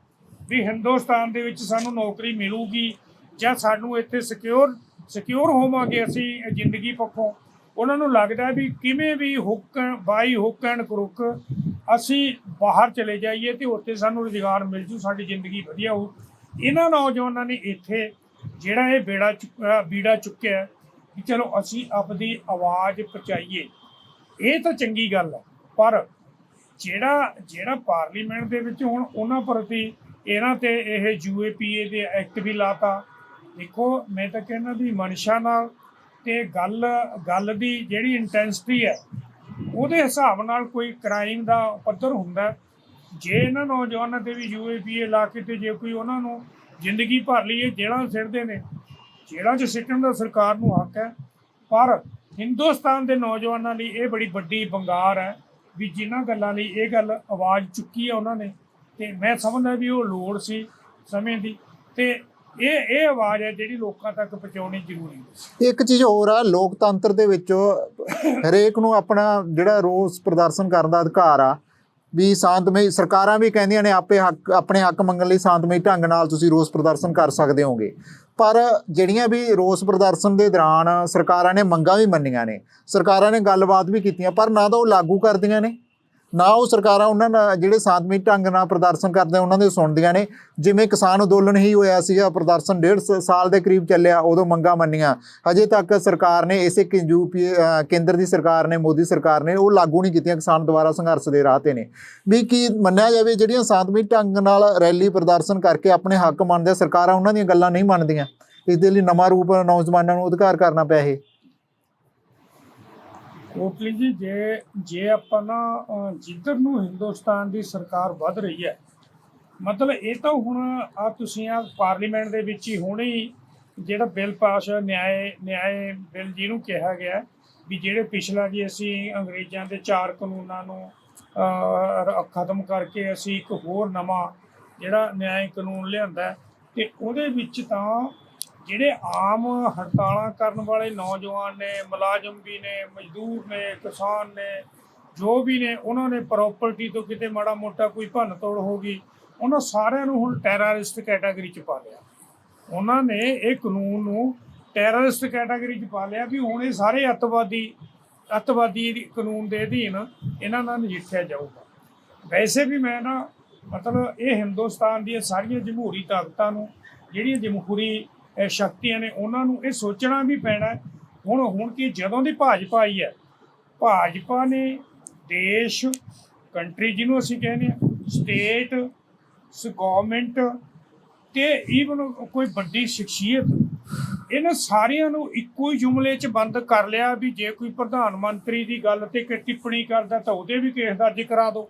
S1: ਵੀ ਹਿੰਦੁਸਤਾਨ ਦੇ ਵਿੱਚ ਸਾਨੂੰ ਨੌਕਰੀ ਮਿਲੂਗੀ ਜਾਂ ਸਾਨੂੰ ਇੱਥੇ ਸਿਕਿਉਰ ਸਿਕਿਉਰ ਹੋਵਾਂਗੇ ਅਸੀਂ ਜ਼ਿੰਦਗੀ ਪੱਖੋਂ। ਉਹਨਾਂ ਨੂੰ ਲੱਗਦਾ ਵੀ ਕਿਵੇਂ ਵੀ hook by hook and crook ਅਸੀਂ ਬਾਹਰ ਚਲੇ ਜਾਈਏ ਤੇ ਉੱਥੇ ਸਾਨੂੰ ਰੁਜ਼ਗਾਰ ਮਿਲ ਜੂ, ਸਾਡੀ ਜ਼ਿੰਦਗੀ ਵਧੀਆ ਹੋਊ। ਇਹਨਾਂ ਨੌਜਵਾਨਾਂ ਨੇ ਇੱਥੇ ਜਿਹੜਾ ਇਹ ਬੇੜਾ ਚੁੱਕਿਆ ਬੀੜਾ ਚੁੱਕਿਆ ਹੈ ਕਿ ਚਲੋ ਅਸੀਂ ਆਪਦੀ ਆਵਾਜ਼ ਪਹੁੰਚਾਈਏ। ਇਹ ਤਾਂ ਚੰਗੀ ਗੱਲ ਹੈ, ਪਰ ਜਿਹੜਾ ਜਿਹੜਾ ਪਾਰਲੀਮੈਂਟ ਦੇ ਵਿੱਚ ਹੁਣ ਉਹਨਾਂ ਪ੍ਰਤੀ ਇਹਨਾਂ ਤੇ ਇਹ ਯੂਏਪੀਏ ਦੇ ਐਕਟ ਵੀ ਲਾਤਾ। ਦੇਖੋ, ਮੈਂ ਤਾਂ ਕਹਿੰਦਾ ਵੀ ਮਨਸ਼ਾ ਨਾਲ ਤੇ ਗੱਲ ਗੱਲ ਦੀ ਜਿਹੜੀ ਇੰਟੈਂਸਿਟੀ ਹੈ, ਉਹਦੇ ਹਿਸਾਬ ਨਾਲ ਕੋਈ ਕ੍ਰਾਈਮ ਦਾ ਪੱਧਰ ਹੁੰਦਾ ਜੇ ਇਹਨਾਂ ਨੌਜਵਾਨਾਂ ਤੇ ਵੀ ਯੂਏਪੀਏ ਲਾ ਕੇ ਤੇ ਜੇ ਕੋਈ ਉਹਨਾਂ ਨੂੰ ਜ਼ਿੰਦਗੀ ਭਰ ਲਈਏ ਜੇਲ੍ਹਾਂ ਸਿੱਟਦੇ ਨੇ, ਜੇਲ੍ਹਾਂ 'ਚ ਸਿੱਟਣ ਦਾ ਸਰਕਾਰ ਨੂੰ ਹੱਕ ਹੈ। ਪਰ ਹਿੰਦੁਸਤਾਨ ਦੇ ਨੌਜਵਾਨਾਂ ਲਈ ਇਹ ਬੜੀ ਵੱਡੀ ਬੰਗਾਰ ਹੈ ਵੀ ਜਿਨ੍ਹਾਂ ਗੱਲਾਂ ਲਈ ਇਹ ਗੱਲ ਆਵਾਜ਼ ਚੁੱਕੀ ਹੈ ਉਹਨਾਂ ਨੇ ਤੇ ਮੈਂ ਸਮਝਦਾ ਵੀ ਉਹ ਲੋੜ ਸੀ ਸਮੇਂ ਦੀ ਤੇ ਇਹ ਇਹ ਆਵਾਜ਼ ਹੈ ਜਿਹੜੀ ਲੋਕਾਂ ਤੱਕ ਪਹੁੰਚਾਉਣੀ ਜ਼ਰੂਰੀ ਹੈ।
S2: ਇੱਕ ਚੀਜ਼ ਹੋਰ ਆ, ਲੋਕਤੰਤਰ ਦੇ ਵਿੱਚ ਹਰੇਕ ਨੂੰ ਆਪਣਾ ਜਿਹੜਾ ਰੋਸ ਪ੍ਰਦਰਸ਼ਨ ਕਰਨ ਦਾ ਅਧਿਕਾਰ ਆ ਵੀ ਸ਼ਾਂਤਮਈ, ਸਰਕਾਰਾਂ ਵੀ ਕਹਿੰਦੀਆਂ ਨੇ ਆਪੇ ਹੱਕ, ਆਪਣੇ ਹੱਕ ਮੰਗਣ ਲਈ ਸ਼ਾਂਤਮਈ ਢੰਗ ਨਾਲ ਤੁਸੀਂ ਰੋਸ ਪ੍ਰਦਰਸ਼ਨ ਕਰ ਸਕਦੇ ਹੋਗੇ। ਪਰ ਜਿਹੜੀਆਂ ਵੀ ਰੋਸ ਪ੍ਰਦਰਸ਼ਨ ਦੇ ਦੌਰਾਨ ਸਰਕਾਰਾਂ ਨੇ ਮੰਗਾਂ ਵੀ ਮੰਨੀਆਂ ਨੇ, ਸਰਕਾਰਾਂ ਨੇ ਗੱਲਬਾਤ ਵੀ ਕੀਤੀਆਂ, ਪਰ ਨਾ ਤਾਂ ਉਹ ਲਾਗੂ ਕਰਦੀਆਂ ਨੇ। ਨਾ ਉਹ ਸਰਕਾਰਾਂ ਉਹਨਾਂ ਨਾਲ ਜਿਹੜੇ ਸ਼ਾਂਤਮਈ ਢੰਗ ਨਾਲ ਪ੍ਰਦਰਸ਼ਨ ਕਰਦੇ ਉਹਨਾਂ ਦੇ ਸੁਣਦੀਆਂ ਨੇ। ਜਿਵੇਂ ਕਿਸਾਨ ਅੰਦੋਲਨ ਹੀ ਹੋਇਆ ਸੀਗਾ, ਪ੍ਰਦਰਸ਼ਨ ਡੇਢ ਸ- ਸਾਲ ਦੇ ਕਰੀਬ ਚੱਲਿਆ, ਉਦੋਂ ਮੰਗਾਂ ਮੰਨੀਆਂ। ਹਜੇ ਤੱਕ ਸਰਕਾਰ ਨੇ ਇਸੇ ਕਿ ਯੂਪੀ ਕੇਂਦਰ ਦੀ ਸਰਕਾਰ ਨੇ, ਮੋਦੀ ਸਰਕਾਰ ਨੇ ਉਹ ਲਾਗੂ ਨਹੀਂ ਕੀਤੀਆਂ, ਕਿਸਾਨ ਦੁਆਰਾ ਸੰਘਰਸ਼ ਦੇ ਰਾਹ ਤੇ ਨੇ। ਵੀ ਕੀ ਮੰਨਿਆ ਜਾਵੇ, ਜਿਹੜੀਆਂ ਸ਼ਾਂਤਮਈ ਢੰਗ ਨਾਲ ਰੈਲੀ ਪ੍ਰਦਰਸ਼ਨ ਕਰਕੇ ਆਪਣੇ ਹੱਕ ਮੰਨਦੇ ਸਰਕਾਰਾਂ ਉਹਨਾਂ ਦੀਆਂ ਗੱਲਾਂ ਨਹੀਂ ਮੰਨਦੀਆਂ। ਇਸ ਦੇ ਲਈ ਨਵਾਂ ਰੂਪ ਨੌਜਵਾਨਾਂ ਨੂੰ ਅਧਿਕਾਰ ਕਰਨਾ ਪਿਆ ਇਹ।
S1: ਕੋਟਲੀ ਜੀ, ਜੇ ਜੇ ਆਪਾਂ ਨਾ ਜਿੱਧਰ ਨੂੰ ਹਿੰਦੁਸਤਾਨ ਦੀ ਸਰਕਾਰ ਵੱਧ ਰਹੀ ਹੈ, ਮਤਲਬ ਇਹ ਤਾਂ ਹੁਣ ਆ ਤੁਸੀਂ ਆ ਪਾਰਲੀਮੈਂਟ ਦੇ ਵਿੱਚ ਹੀ ਹੁਣੇ ਹੀ ਜਿਹੜਾ ਬਿੱਲ ਪਾਸ ਹੋਇਆ ਨਿਆਏ ਨਿਆਏ ਬਿੱਲ ਜਿਹਨੂੰ ਕਿਹਾ ਗਿਆ, ਵੀ ਜਿਹੜੇ ਪਿਛਲਾ ਜੀ ਅਸੀਂ ਅੰਗਰੇਜ਼ਾਂ ਦੇ ਚਾਰ ਕਾਨੂੰਨਾਂ ਨੂੰ ਖਤਮ ਕਰਕੇ ਅਸੀਂ ਇੱਕ ਹੋਰ ਨਵਾਂ ਜਿਹੜਾ ਨਿਆਇ ਕਾਨੂੰਨ ਲਿਆਂਦਾ ਹੈ, ਤੇ ਉਹਦੇ ਵਿੱਚ ਤਾਂ ਜਿਹੜੇ ਆਮ ਹੜਤਾਲਾਂ ਕਰਨ ਵਾਲੇ ਨੌਜਵਾਨ ਨੇ, ਮੁਲਾਜ਼ਮ ਵੀ ਨੇ, ਮਜ਼ਦੂਰ ਨੇ, ਕਿਸਾਨ ਨੇ, ਜੋ ਵੀ ਨੇ, ਉਹਨਾਂ ਨੇ ਪ੍ਰਾਪਰਟੀ ਤੋਂ ਕਿਤੇ ਮਾੜਾ ਮੋਟਾ ਕੋਈ ਭੰਨ ਤੋੜ ਹੋ ਗਈ, ਉਹਨਾਂ ਸਾਰਿਆਂ ਨੂੰ ਹੁਣ ਟੈਰਰਿਸਟ ਕੈਟਾਗਰੀ 'ਚ ਪਾ ਲਿਆ। ਉਹਨਾਂ ਨੇ ਇਹ ਕਾਨੂੰਨ ਨੂੰ ਟੈਰਰਿਸਟ ਕੈਟਾਗਰੀ 'ਚ ਪਾ ਲਿਆ ਵੀ ਹੁਣ ਇਹ ਸਾਰੇ ਅੱਤਵਾਦੀ ਅੱਤਵਾਦੀ ਕਾਨੂੰਨ ਦੇ ਅਧੀਨ ਇਹਨਾਂ ਨਾਲ ਨਜਿੱਠਿਆ ਜਾਊਗਾ। ਵੈਸੇ ਵੀ ਮੈਂ ਨਾ ਮਤਲਬ ਇਹ ਹਿੰਦੁਸਤਾਨ ਦੀਆਂ ਸਾਰੀਆਂ ਜਮਹੂਰੀ ਤਾਕਤਾਂ ਨੂੰ, ਜਿਹੜੀਆਂ ਜਮਹੂਰੀ ਸ਼ਕਤੀਆਂ ਨੇ, ਉਹਨਾਂ ਨੂੰ ਇਹ ਸੋਚਣਾ ਵੀ ਪੈਣਾ ਹੁਣ ਹੁਣ ਕਿ ਜਦੋਂ ਦੀ ਭਾਜਪਾ ਆਈ ਹੈ, ਭਾਜਪਾ ਨੇ ਦੇਸ਼ ਕੰਟਰੀ ਜਿਹਨੂੰ ਅਸੀਂ ਕਹਿੰਦੇ ਆ ਸਟੇਟ ਸ ਗਵਰਨਮੈਂਟ ਤੇ ਈਵਨ ਕੋਈ ਵੱਡੀ ਸ਼ਖਸੀਅਤ, ਇਹਨਾਂ ਸਾਰਿਆਂ ਨੂੰ ਇੱਕੋ ਹੀ ਜੁਮਲੇ 'ਚ ਬੰਦ ਕਰ ਲਿਆ ਵੀ ਜੇ ਕੋਈ ਪ੍ਰਧਾਨ ਮੰਤਰੀ ਦੀ ਗੱਲ ਤੇ ਕੋਈ ਟਿੱਪਣੀ ਕਰਦਾ ਤਾਂ ਉਹਦੇ ਵੀ ਕੇਸ ਦਰਜ ਕਰਾ ਦਿਓ।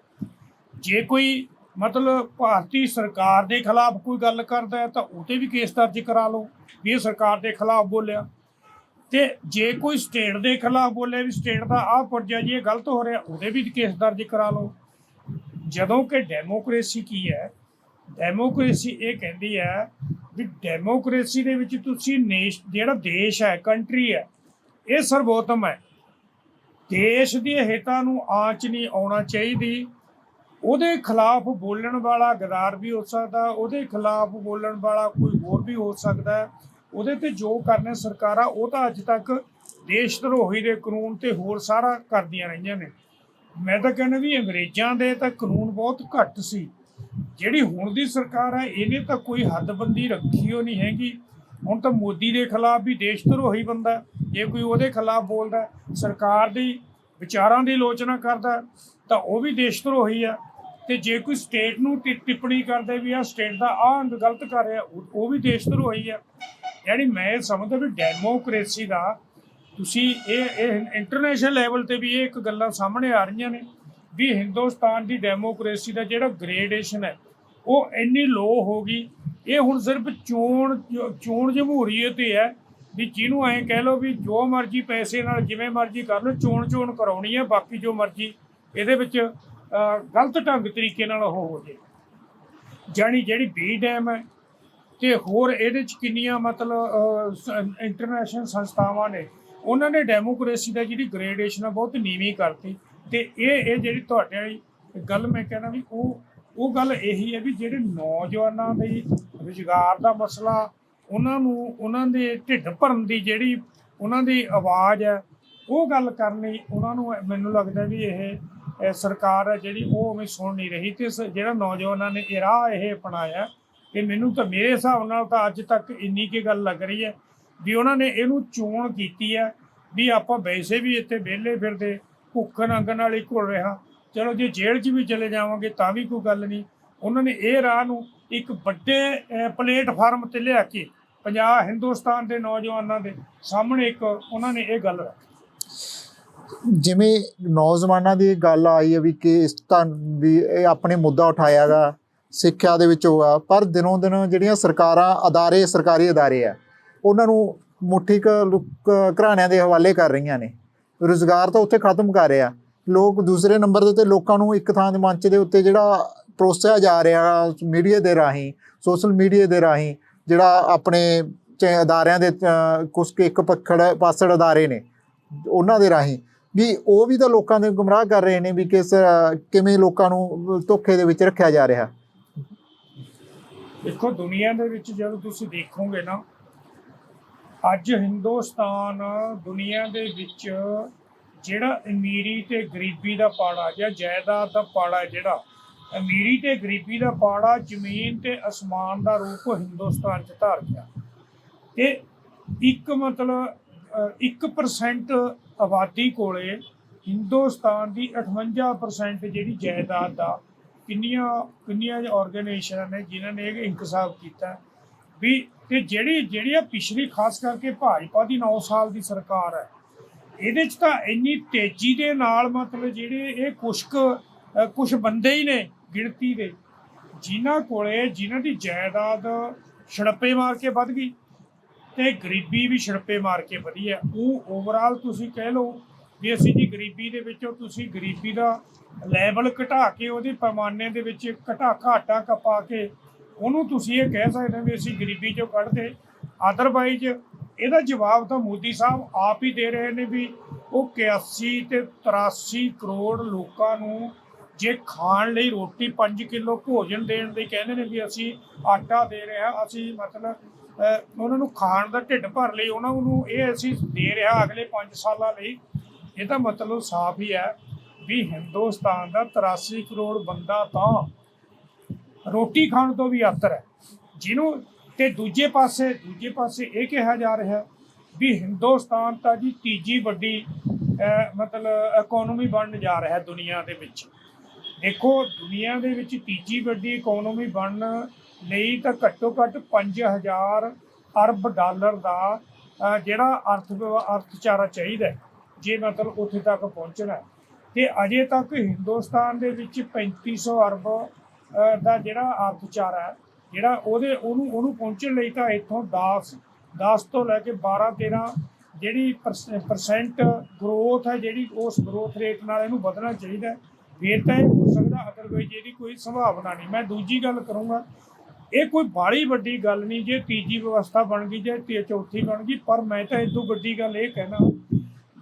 S1: ਜੇ ਕੋਈ ਮਤਲਬ ਭਾਰਤੀ ਸਰਕਾਰ ਦੇ ਖਿਲਾਫ ਕੋਈ ਗੱਲ ਕਰਦਾ ਹੈ ਤਾਂ ਉਹਤੇ ਵੀ ਕੇਸ ਦਰਜ ਕਰਾ ਲਓ, ਵੀ ਇਹ ਸਰਕਾਰ ਦੇ ਖਿਲਾਫ ਬੋਲਿਆ। ਤੇ ਜੇ ਕੋਈ ਸਟੇਟ ਦੇ ਖਿਲਾਫ ਬੋਲੇ ਵੀ ਸਟੇਟ ਦਾ ਆਹ ਪੁਰਜਾ ਜੀ, ਇਹ ਗਲਤ ਹੋ ਰਿਹਾ, ਉਹਦੇ ਵੀ ਕੇਸ ਦਰਜ ਕਰਾ ਲਓ। ਜਦੋਂ ਕਿ ਡੈਮੋਕ੍ਰੇਸੀ ਕੀ ਹੈ? ਡੈਮੋਕ੍ਰੇਸੀ ਇਹ ਕਹਿੰਦੀ ਹੈ ਵੀ ਡੈਮੋਕ੍ਰੇਸੀ ਦੇ ਵਿੱਚ ਤੁਸੀਂ ਨੇਸ਼, ਜਿਹੜਾ ਦੇਸ਼ ਹੈ, ਕੰਟਰੀ ਹੈ, ਇਹ ਸਰਵੋਤਮ ਹੈ। ਦੇਸ਼ ਦੇ ਹਿੱਤਾਂ ਨੂੰ ਆਂਚ ਨਹੀਂ ਆਉਣਾ ਚਾਹੀਦੀ। ਉਹਦੇ ਖਿਲਾਫ ਬੋਲਣ ਵਾਲਾ ਗਦਾਰ ਵੀ ਹੋ ਸਕਦਾ, ਉਹਦੇ ਖਿਲਾਫ ਬੋਲਣ ਵਾਲਾ ਕੋਈ ਹੋਰ ਵੀ ਹੋ ਸਕਦਾ ਉਹਦੇ ਤੇ ਜੋ ਕਰਨੇ ਸਰਕਾਰਾਂ, ਉਹ ਤਾਂ ਅੱਜ ਤੱਕ ਦੇਸ਼ ਧਰੋਹੀ ਦੇ ਕਾਨੂੰਨ ਤੇ ਹੋਰ ਸਾਰਾ ਕਰਦੀਆਂ ਰਹੀਆਂ ਨੇ। ਮੈਂ ਤਾਂ ਕਹਿੰਦਾ ਵੀ ਅੰਗਰੇਜ਼ਾਂ ਦੇ ਤਾਂ ਕਾਨੂੰਨ ਬਹੁਤ ਘੱਟ ਸੀ। ਜਿਹੜੀ ਹੁਣ ਦੀ ਸਰਕਾਰ ਹੈ, ਇਹਨੇ ਤਾਂ ਕੋਈ ਹੱਦਬੰਦੀ ਰੱਖੀ ਹੋ ਨਹੀਂ ਹੈਗੀ। ਹੁਣ ਤਾਂ ਮੋਦੀ ਦੇ ਖਿਲਾਫ ਵੀ ਦੇਸ਼ ਧਰੋਹੀ ਬੰਦਾ ਜੇ ਕੋਈ ਉਹਦੇ ਖਿਲਾਫ ਬੋਲਦਾ ਸਰਕਾਰ ਦੀ ਵਿਚਾਰਾਂ ਦੀ ਆਲੋਚਨਾ ਕਰਦਾ ਤਾਂ ਉਹ ਵੀ ਦੇਸ਼ ਧਰੋਹੀ ਆ ਤੇ ਜੇ ਕੋਈ ਸਟੇਟ ਨੂੰ ਟਿ- ਟਿੱਪਣੀ ਕਰਦੇ ਵੀ ਆ, ਸਟੇਟ ਦਾ ਆ ਗਲਤ ਕਰ ਰਿਹਾ, ਉਹ ਉਹ ਵੀ ਦੇਸ਼ ਧਰੋਹੀ ਆ। ਯਾਨੀ ਮੈਂ ਇਹ ਸਮਝਦਾ ਵੀ ਡੈਮੋਕ੍ਰੇਸੀ ਦਾ ਤੁਸੀਂ ਇਹ ਇਹ ਇੰਟਰਨੈਸ਼ਨਲ ਲੈਵਲ ਤੇ ਵੀ ਇਹ ਇੱਕ ਗੱਲਾਂ ਸਾਹਮਣੇ ਆ ਰਹੀਆਂ ਨੇ ਵੀ ਹਿੰਦੁਸਤਾਨ ਦੀ ਡੈਮੋਕ੍ਰੇਸੀ ਦਾ ਜਿਹੜਾ ਗ੍ਰੇਡੇਸ਼ਨ ਹੈ, ਉਹ ਇੰਨੀ ਲੋ ਹੋ ਗਈ। ਇਹ ਹੁਣ ਸਿਰਫ ਚੋਣ ਚੋਣ ਜਮਹੂਰੀਅਤ ਹੀ ਹੈ ਵੀ ਜਿਹਨੂੰ ਐਂ ਕਹਿ ਲਓ ਵੀ ਜੋ ਮਰਜ਼ੀ ਪੈਸੇ ਨਾਲ ਜਿਵੇਂ ਮਰਜ਼ੀ ਕਰ ਲਓ ਚੋਣ ਚੋਣ ਕਰਾਉਣੀ ਹੈ ਬਾਕੀ ਜੋ ਮਰਜ਼ੀ ਇਹਦੇ ਵਿੱਚ ਗਲਤ ਢੰਗ ਤਰੀਕੇ ਨਾਲ ਉਹ ਹੋ ਜੇ। ਜਾਣੀ ਜਿਹੜੀ ਬੀ ਡੈਮ ਹੈ ਤੇ ਹੋਰ ਇਹਦੇ ਚ ਕਿੰਨੀਆਂ ਮਤਲਬ ਇੰਟਰਨੈਸ਼ਨਲ ਸੰਸਥਾਵਾਂ ਨੇ, ਉਹਨਾਂ ਨੇ ਡੈਮੋਕ੍ਰੇਸੀ ਦਾ ਜਿਹੜੀ ਗ੍ਰੇਡੇਸ਼ਨ ਆ ਬਹੁਤ ਨੀਵੀਂ ਕਰਤੀ। ਤੇ ਇਹ ਇਹ ਜਿਹੜੀ ਤੁਹਾਡੇ ਵਾਲੀ ਗੱਲ ਮੈਂ ਕਹਿੰਦਾ ਵੀ ਉਹ ਉਹ ਗੱਲ ਇਹੀ ਹੈ ਵੀ ਜਿਹੜੇ ਨੌਜਵਾਨਾਂ ਦੇ ਰੁਜ਼ਗਾਰ ਦਾ ਮਸਲਾ, ਉਹਨਾਂ ਨੂੰ, ਉਹਨਾਂ ਦੇ ਢਿੱਡ ਭਰਨ ਦੀ ਜਿਹੜੀ ਉਹਨਾਂ ਦੀ ਆਵਾਜ਼ ਹੈ, ਉਹ ਗੱਲ ਕਰਨੀ, ਉਹਨਾਂ ਨੂੰ ਮੈਨੂੰ ਲੱਗਦਾ ਵੀ ਇਹ ਇਹ ਸਰਕਾਰ ਹੈ ਜਿਹੜੀ ਉਹ ਉਵੇਂ ਸੁਣ ਨਹੀਂ ਰਹੀ ਤੇ ਸ- ਜਿਹੜਾ ਨੌਜਵਾਨਾਂ ਨੇ ਇਹ ਰਾਹ ਇਹ ਅਪਣਾਇਆ ਕਿ ਮੈਨੂੰ ਤਾਂ ਮੇਰੇ ਹਿਸਾਬ ਨਾਲ ਤਾਂ ਅੱਜ ਤੱਕ ਇੰਨੀ ਕੀ ਗੱਲ ਲੱਗ ਰਹੀ ਹੈ ਵੀ ਉਹਨਾਂ ਨੇ ਇਹਨੂੰ ਚੋਣ ਕੀਤੀ ਹੈ ਵੀ ਆਪਾਂ ਵੈਸੇ ਵੀ ਇੱਥੇ ਵਿਹਲੇ ਫਿਰਦੇ ਭੁੱਖ ਨੰਗ ਨਾਲ ਹੀ ਘੁਲ ਰਿਹਾ। ਚਲੋ ਜੇ ਜੇਲ੍ਹ 'ਚ ਵੀ ਚਲੇ ਜਾਵਾਂਗੇ ਤਾਂ ਵੀ ਕੋਈ ਗੱਲ ਨਹੀਂ। ਉਹਨਾਂ ਨੇ ਇਹ ਰਾਹ ਨੂੰ ਇੱਕ ਵੱਡੇ ਅਹ, ਪਲੇਟਫਾਰਮ ਤੇ ਲਿਆ ਕੇ ਪੰਜਾਬ ਹਿੰਦੁਸਤਾਨ ਦੇ ਨੌਜਵਾਨਾਂ ਦੇ ਸਾਹਮਣੇ ਇੱਕ ਉਹਨਾਂ ਨੇ ਇਹ ਗੱਲ ਰੱਖੀ।
S2: ਜਿਵੇਂ ਨੌਜਵਾਨਾਂ ਦੀ ਗੱਲ ਆਈ ਹੈ ਵੀ ਕਿ ਇਸ ਤਾਂ ਵੀ ਇਹ ਆਪਣੇ ਮੁੱਦਾ ਉਠਾਇਆਗਾ ਸਿੱਖਿਆ ਦੇ ਵਿੱਚ ਹੋਗਾ ਪਰ ਦਿਨੋਂ ਦਿਨ ਜਿਹੜੀਆਂ ਸਰਕਾਰਾਂ ਅਦਾਰੇ ਸਰਕਾਰੀ ਅਦਾਰੇ ਆ ਉਹਨਾਂ ਨੂੰ ਮੁੱਠੀ ਕ ਘਰਾਣਿਆਂ ਦੇ ਹਵਾਲੇ ਕਰ ਰਹੀਆਂ ਨੇ। ਰੁਜ਼ਗਾਰ ਤਾਂ ਉੱਥੇ ਖਤਮ ਕਰ ਰਿਹਾ। ਲੋਕ ਦੂਸਰੇ ਨੰਬਰ ਦੇ ਉੱਤੇ ਲੋਕਾਂ ਨੂੰ ਇੱਕ ਥਾਂ ਦੇ ਮੰਚ ਦੇ ਉੱਤੇ ਜਿਹੜਾ ਪਰੋਸਿਆ ਜਾ ਰਿਹਾ ਮੀਡੀਆ ਦੇ ਰਾਹੀਂ ਸੋਸ਼ਲ ਮੀਡੀਆ ਦੇ ਰਾਹੀਂ ਜਿਹੜਾ ਆਪਣੇ ਚ- ਅਦਾਰਿਆਂ ਦੇ ਅ, ਕੁਛ ਇੱਕ ਪੱਖੜ ਪਾਸੜ ਅਦਾਰੇ ਨੇ ਉਹਨਾਂ ਦੇ ਰਾਹੀਂ। ਵੀ ਉਹ ਵੀ ਤਾਂ ਲੋਕਾਂ ਦੇ ਗੁੰਮਰਾਹ ਕਰ ਰਹੇ ਨੇ ਵੀ ਕਿਸ ਕਿਵੇਂ ਲੋਕਾਂ ਨੂੰ ਧੋਖੇ ਦੇ ਵਿੱਚ ਰੱਖਿਆ ਜਾ ਰਿਹਾ।
S1: ਦੇਖੋ ਦੁਨੀਆ ਦੇ ਵਿੱਚ ਜਦੋਂ ਤੁਸੀਂ ਦੇਖੋਗੇ ਨਾ ਅੱਜ ਹਿੰਦੁਸਤਾਨ ਦੁਨੀਆ ਦੇ ਵਿੱਚ ਜਿਹੜਾ ਅਮੀਰੀ ਤੇ ਗਰੀਬੀ ਦਾ ਪਾੜਾ ਜਾਂ ਜਾਇਦਾਦ ਦਾ ਪਾੜਾ ਜਿਹੜਾ ਅਮੀਰੀ ਤੇ ਗਰੀਬੀ ਦਾ ਪਾੜਾ ਜ਼ਮੀਨ ਤੇ ਅਸਮਾਨ ਦਾ ਰੂਪ ਹਿੰਦੁਸਤਾਨ 'ਚ ਧਾਰ ਗਿਆ। ਤੇ ਇੱਕ ਮਤਲਬ ਅ, 1% ਆਬਾਦੀ ਕੋਲੇ ਹਿੰਦੁਸਤਾਨ ਦੀ 58% ਜਿਹੜੀ ਜਾਇਦਾਦ ਦਾ ਕਿੰਨੀਆਂ ਕਿੰਨੀਆਂ ਆਰਗੇਨਾਈਜੇਸ਼ਨਾਂ ਨੇ ਜਿਨ੍ਹਾਂ ਨੇ ਇਹ ਇਨਕਸ਼ਾਫ ਕੀਤਾ। ਵੀ ਤੇ ਜਿਹੜੀ ਜਿਹੜੀ ਪਿਛਲੀ ਖਾਸ ਕਰਕੇ ਭਾਜਪਾ ਦੀ 9 ਸਾਲ ਦੀ ਸਰਕਾਰ ਹੈ, ਇਹਦੇ ਚ ਤਾਂ ਇੰਨੀ ਤੇਜ਼ੀ ਦੇ ਨਾਲ ਮਤਲਬ ਜਿਹੜੇ ਇਹ ਕੁਸ਼ਕ ਕੁਝ ਬੰਦੇ ਹੀ ਨੇ ਗਿਣਤੀ ਦੇ, ਜਿਨ੍ਹਾਂ ਕੋਲੇ, ਜਿਨ੍ਹਾਂ ਦੀ ਜਾਇਦਾਦ ਛੜੱਪੇ ਮਾਰ ਕੇ ਵੱਧ ਗਈ। ਤੇ ਗਰੀਬੀ ਵੀ ਛੜੱਪੇ ਮਾਰ ਕੇ ਵਧੀ ਹੈ। ਉਹ ਓਵਰਆਲ ਤੁਸੀਂ ਕਹਿ ਲਓ ਵੀ ਅਸੀਂ ਜੀ ਗਰੀਬੀ ਦੇ ਵਿੱਚੋਂ ਤੁਸੀਂ ਗਰੀਬੀ ਦਾ ਲੈਵਲ ਘਟਾ ਕੇ ਉਹਦੇ ਪੈਮਾਨੇ ਦੇ ਵਿੱਚ ਘਟਾ ਘਾਟਾ ਕਪਾ ਕੇ ਉਹਨੂੰ ਤੁਸੀਂ ਇਹ ਕਹਿ ਸਕਦੇ ਹੋ ਵੀ ਅਸੀਂ ਗਰੀਬੀ ਚੋਂ ਕੱਢਦੇ। ਅਦਰਵਾਈਜ਼ ਇਹਦਾ ਜਵਾਬ ਤਾਂ ਮੋਦੀ ਸਾਹਿਬ ਆਪ ਹੀ ਦੇ ਰਹੇ ਨੇ ਵੀ ਉਹ 81 ਤੇ 83 ਕਰੋੜ ਲੋਕਾਂ ਨੂੰ ਜੇ ਖਾਣ ਲਈ ਰੋਟੀ 5 ਕਿਲੋ ਭੋਜਨ ਦੇਣ ਦੇ ਕਹਿੰਦੇ ਨੇ ਵੀ ਅਸੀਂ ਆਟਾ ਦੇ ਰਹੇ ਹਾਂ, ਅਸੀਂ ਮਤਲਬ ਉਹਨਾਂ ਨੂੰ ਖਾਣ ਦਾ ਢਿੱਡ ਭਰ ਲਈ ਉਹਨਾਂ ਨੂੰ ਇਹ ਅਸੀਂ ਦੇ ਰਿਹਾ ਅਗਲੇ 5 ਸਾਲਾਂ ਲਈ। ਇਹਦਾ ਮਤਲਬ ਸਾਫ਼ ਹੀ ਹੈ ਵੀ ਹਿੰਦੁਸਤਾਨ ਦਾ 83 ਕਰੋੜ ਬੰਦਾ ਤਾਂ ਰੋਟੀ ਖਾਣ ਤੋਂ ਵੀ ਆਤਰ ਹੈ। ਜਿਹਨੂੰ ਤੇ ਦੂਜੇ ਪਾਸੇ ਦੂਜੇ ਪਾਸੇ ਇਹ ਕਿਹਾ ਜਾ ਰਿਹਾ ਵੀ ਹਿੰਦੁਸਤਾਨ ਤਾਂ ਜੀ ਤੀਜੀ ਵੱਡੀ ਮਤਲਬ ਇਕਨੋਮੀ ਬਣਨ ਜਾ ਰਿਹਾ ਹੈ ਦੁਨੀਆ ਦੇ ਵਿੱਚ। ਦੇਖੋ ਦੁਨੀਆ ਦੇ ਵਿੱਚ ਤੀਜੀ ਵੱਡੀ ਇਕਨੋਮੀ ਬਣਨ ਲਈ ਤਾਂ ਘੱਟੋ ਘੱਟ 5000 ਅਰਬ ਡਾਲਰ ਦਾ ਅਹ, ਜਿਹੜਾ ਅਰਥ ਅਰਥਚਾਰਾ ਚਾਹੀਦਾ ਜੇ ਮਤਲਬ ਉੱਥੇ ਤੱਕ ਪਹੁੰਚਣਾ ਹੈ। ਤੇ ਅਜੇ ਤੱਕ ਹਿੰਦੁਸਤਾਨ ਦੇ ਵਿੱਚ 3500 ਅਰਬ ਦਾ ਜਿਹੜਾ ਅਰਥਚਾਰਾ ਜਿਹੜਾ ਉਹਦੇ ਉਹਨੂੰ ਉਹਨੂੰ ਪਹੁੰਚਣ ਲਈ ਤਾਂ ਇੱਥੋਂ 10 10 ਤੋਂ ਲੈ ਕੇ 12 13 ਜਿਹੜੀ ਪਰਸੈਂਟ ਗਰੋਥ ਹੈ ਜਿਹੜੀ ਉਸ ਗਰੋਥ ਰੇਟ ਨਾਲ ਇਹਨੂੰ ਵਧਣਾ ਚਾਹੀਦਾ ਹੈ। ਫਿਰ ਤਾਂ ਇਹ ਹੋ ਸਕਦਾ ਅਦਰਵਾਈਜ਼ ਇਹਦੀ ਕੋਈ ਸੰਭਾਵਨਾ ਨਹੀਂ ਮੈਂ ਦੂਜੀ ਗੱਲ ਕਰੂੰਗਾ ਇਹ ਕੋਈ ਬਾੜੀ ਵੱਡੀ ਗੱਲ ਨਹੀਂ, ਜੇ ਤੀਜੀ ਵਿਵਸਥਾ ਬਣ ਗਈ, ਜੇ ਤੇ ਚੌਥੀ ਬਣ ਗਈ, ਪਰ ਮੈਂ ਤਾਂ ਇਦੋਂ ਵੱਡੀ ਗੱਲ ਇਹ ਕਹਿਣਾ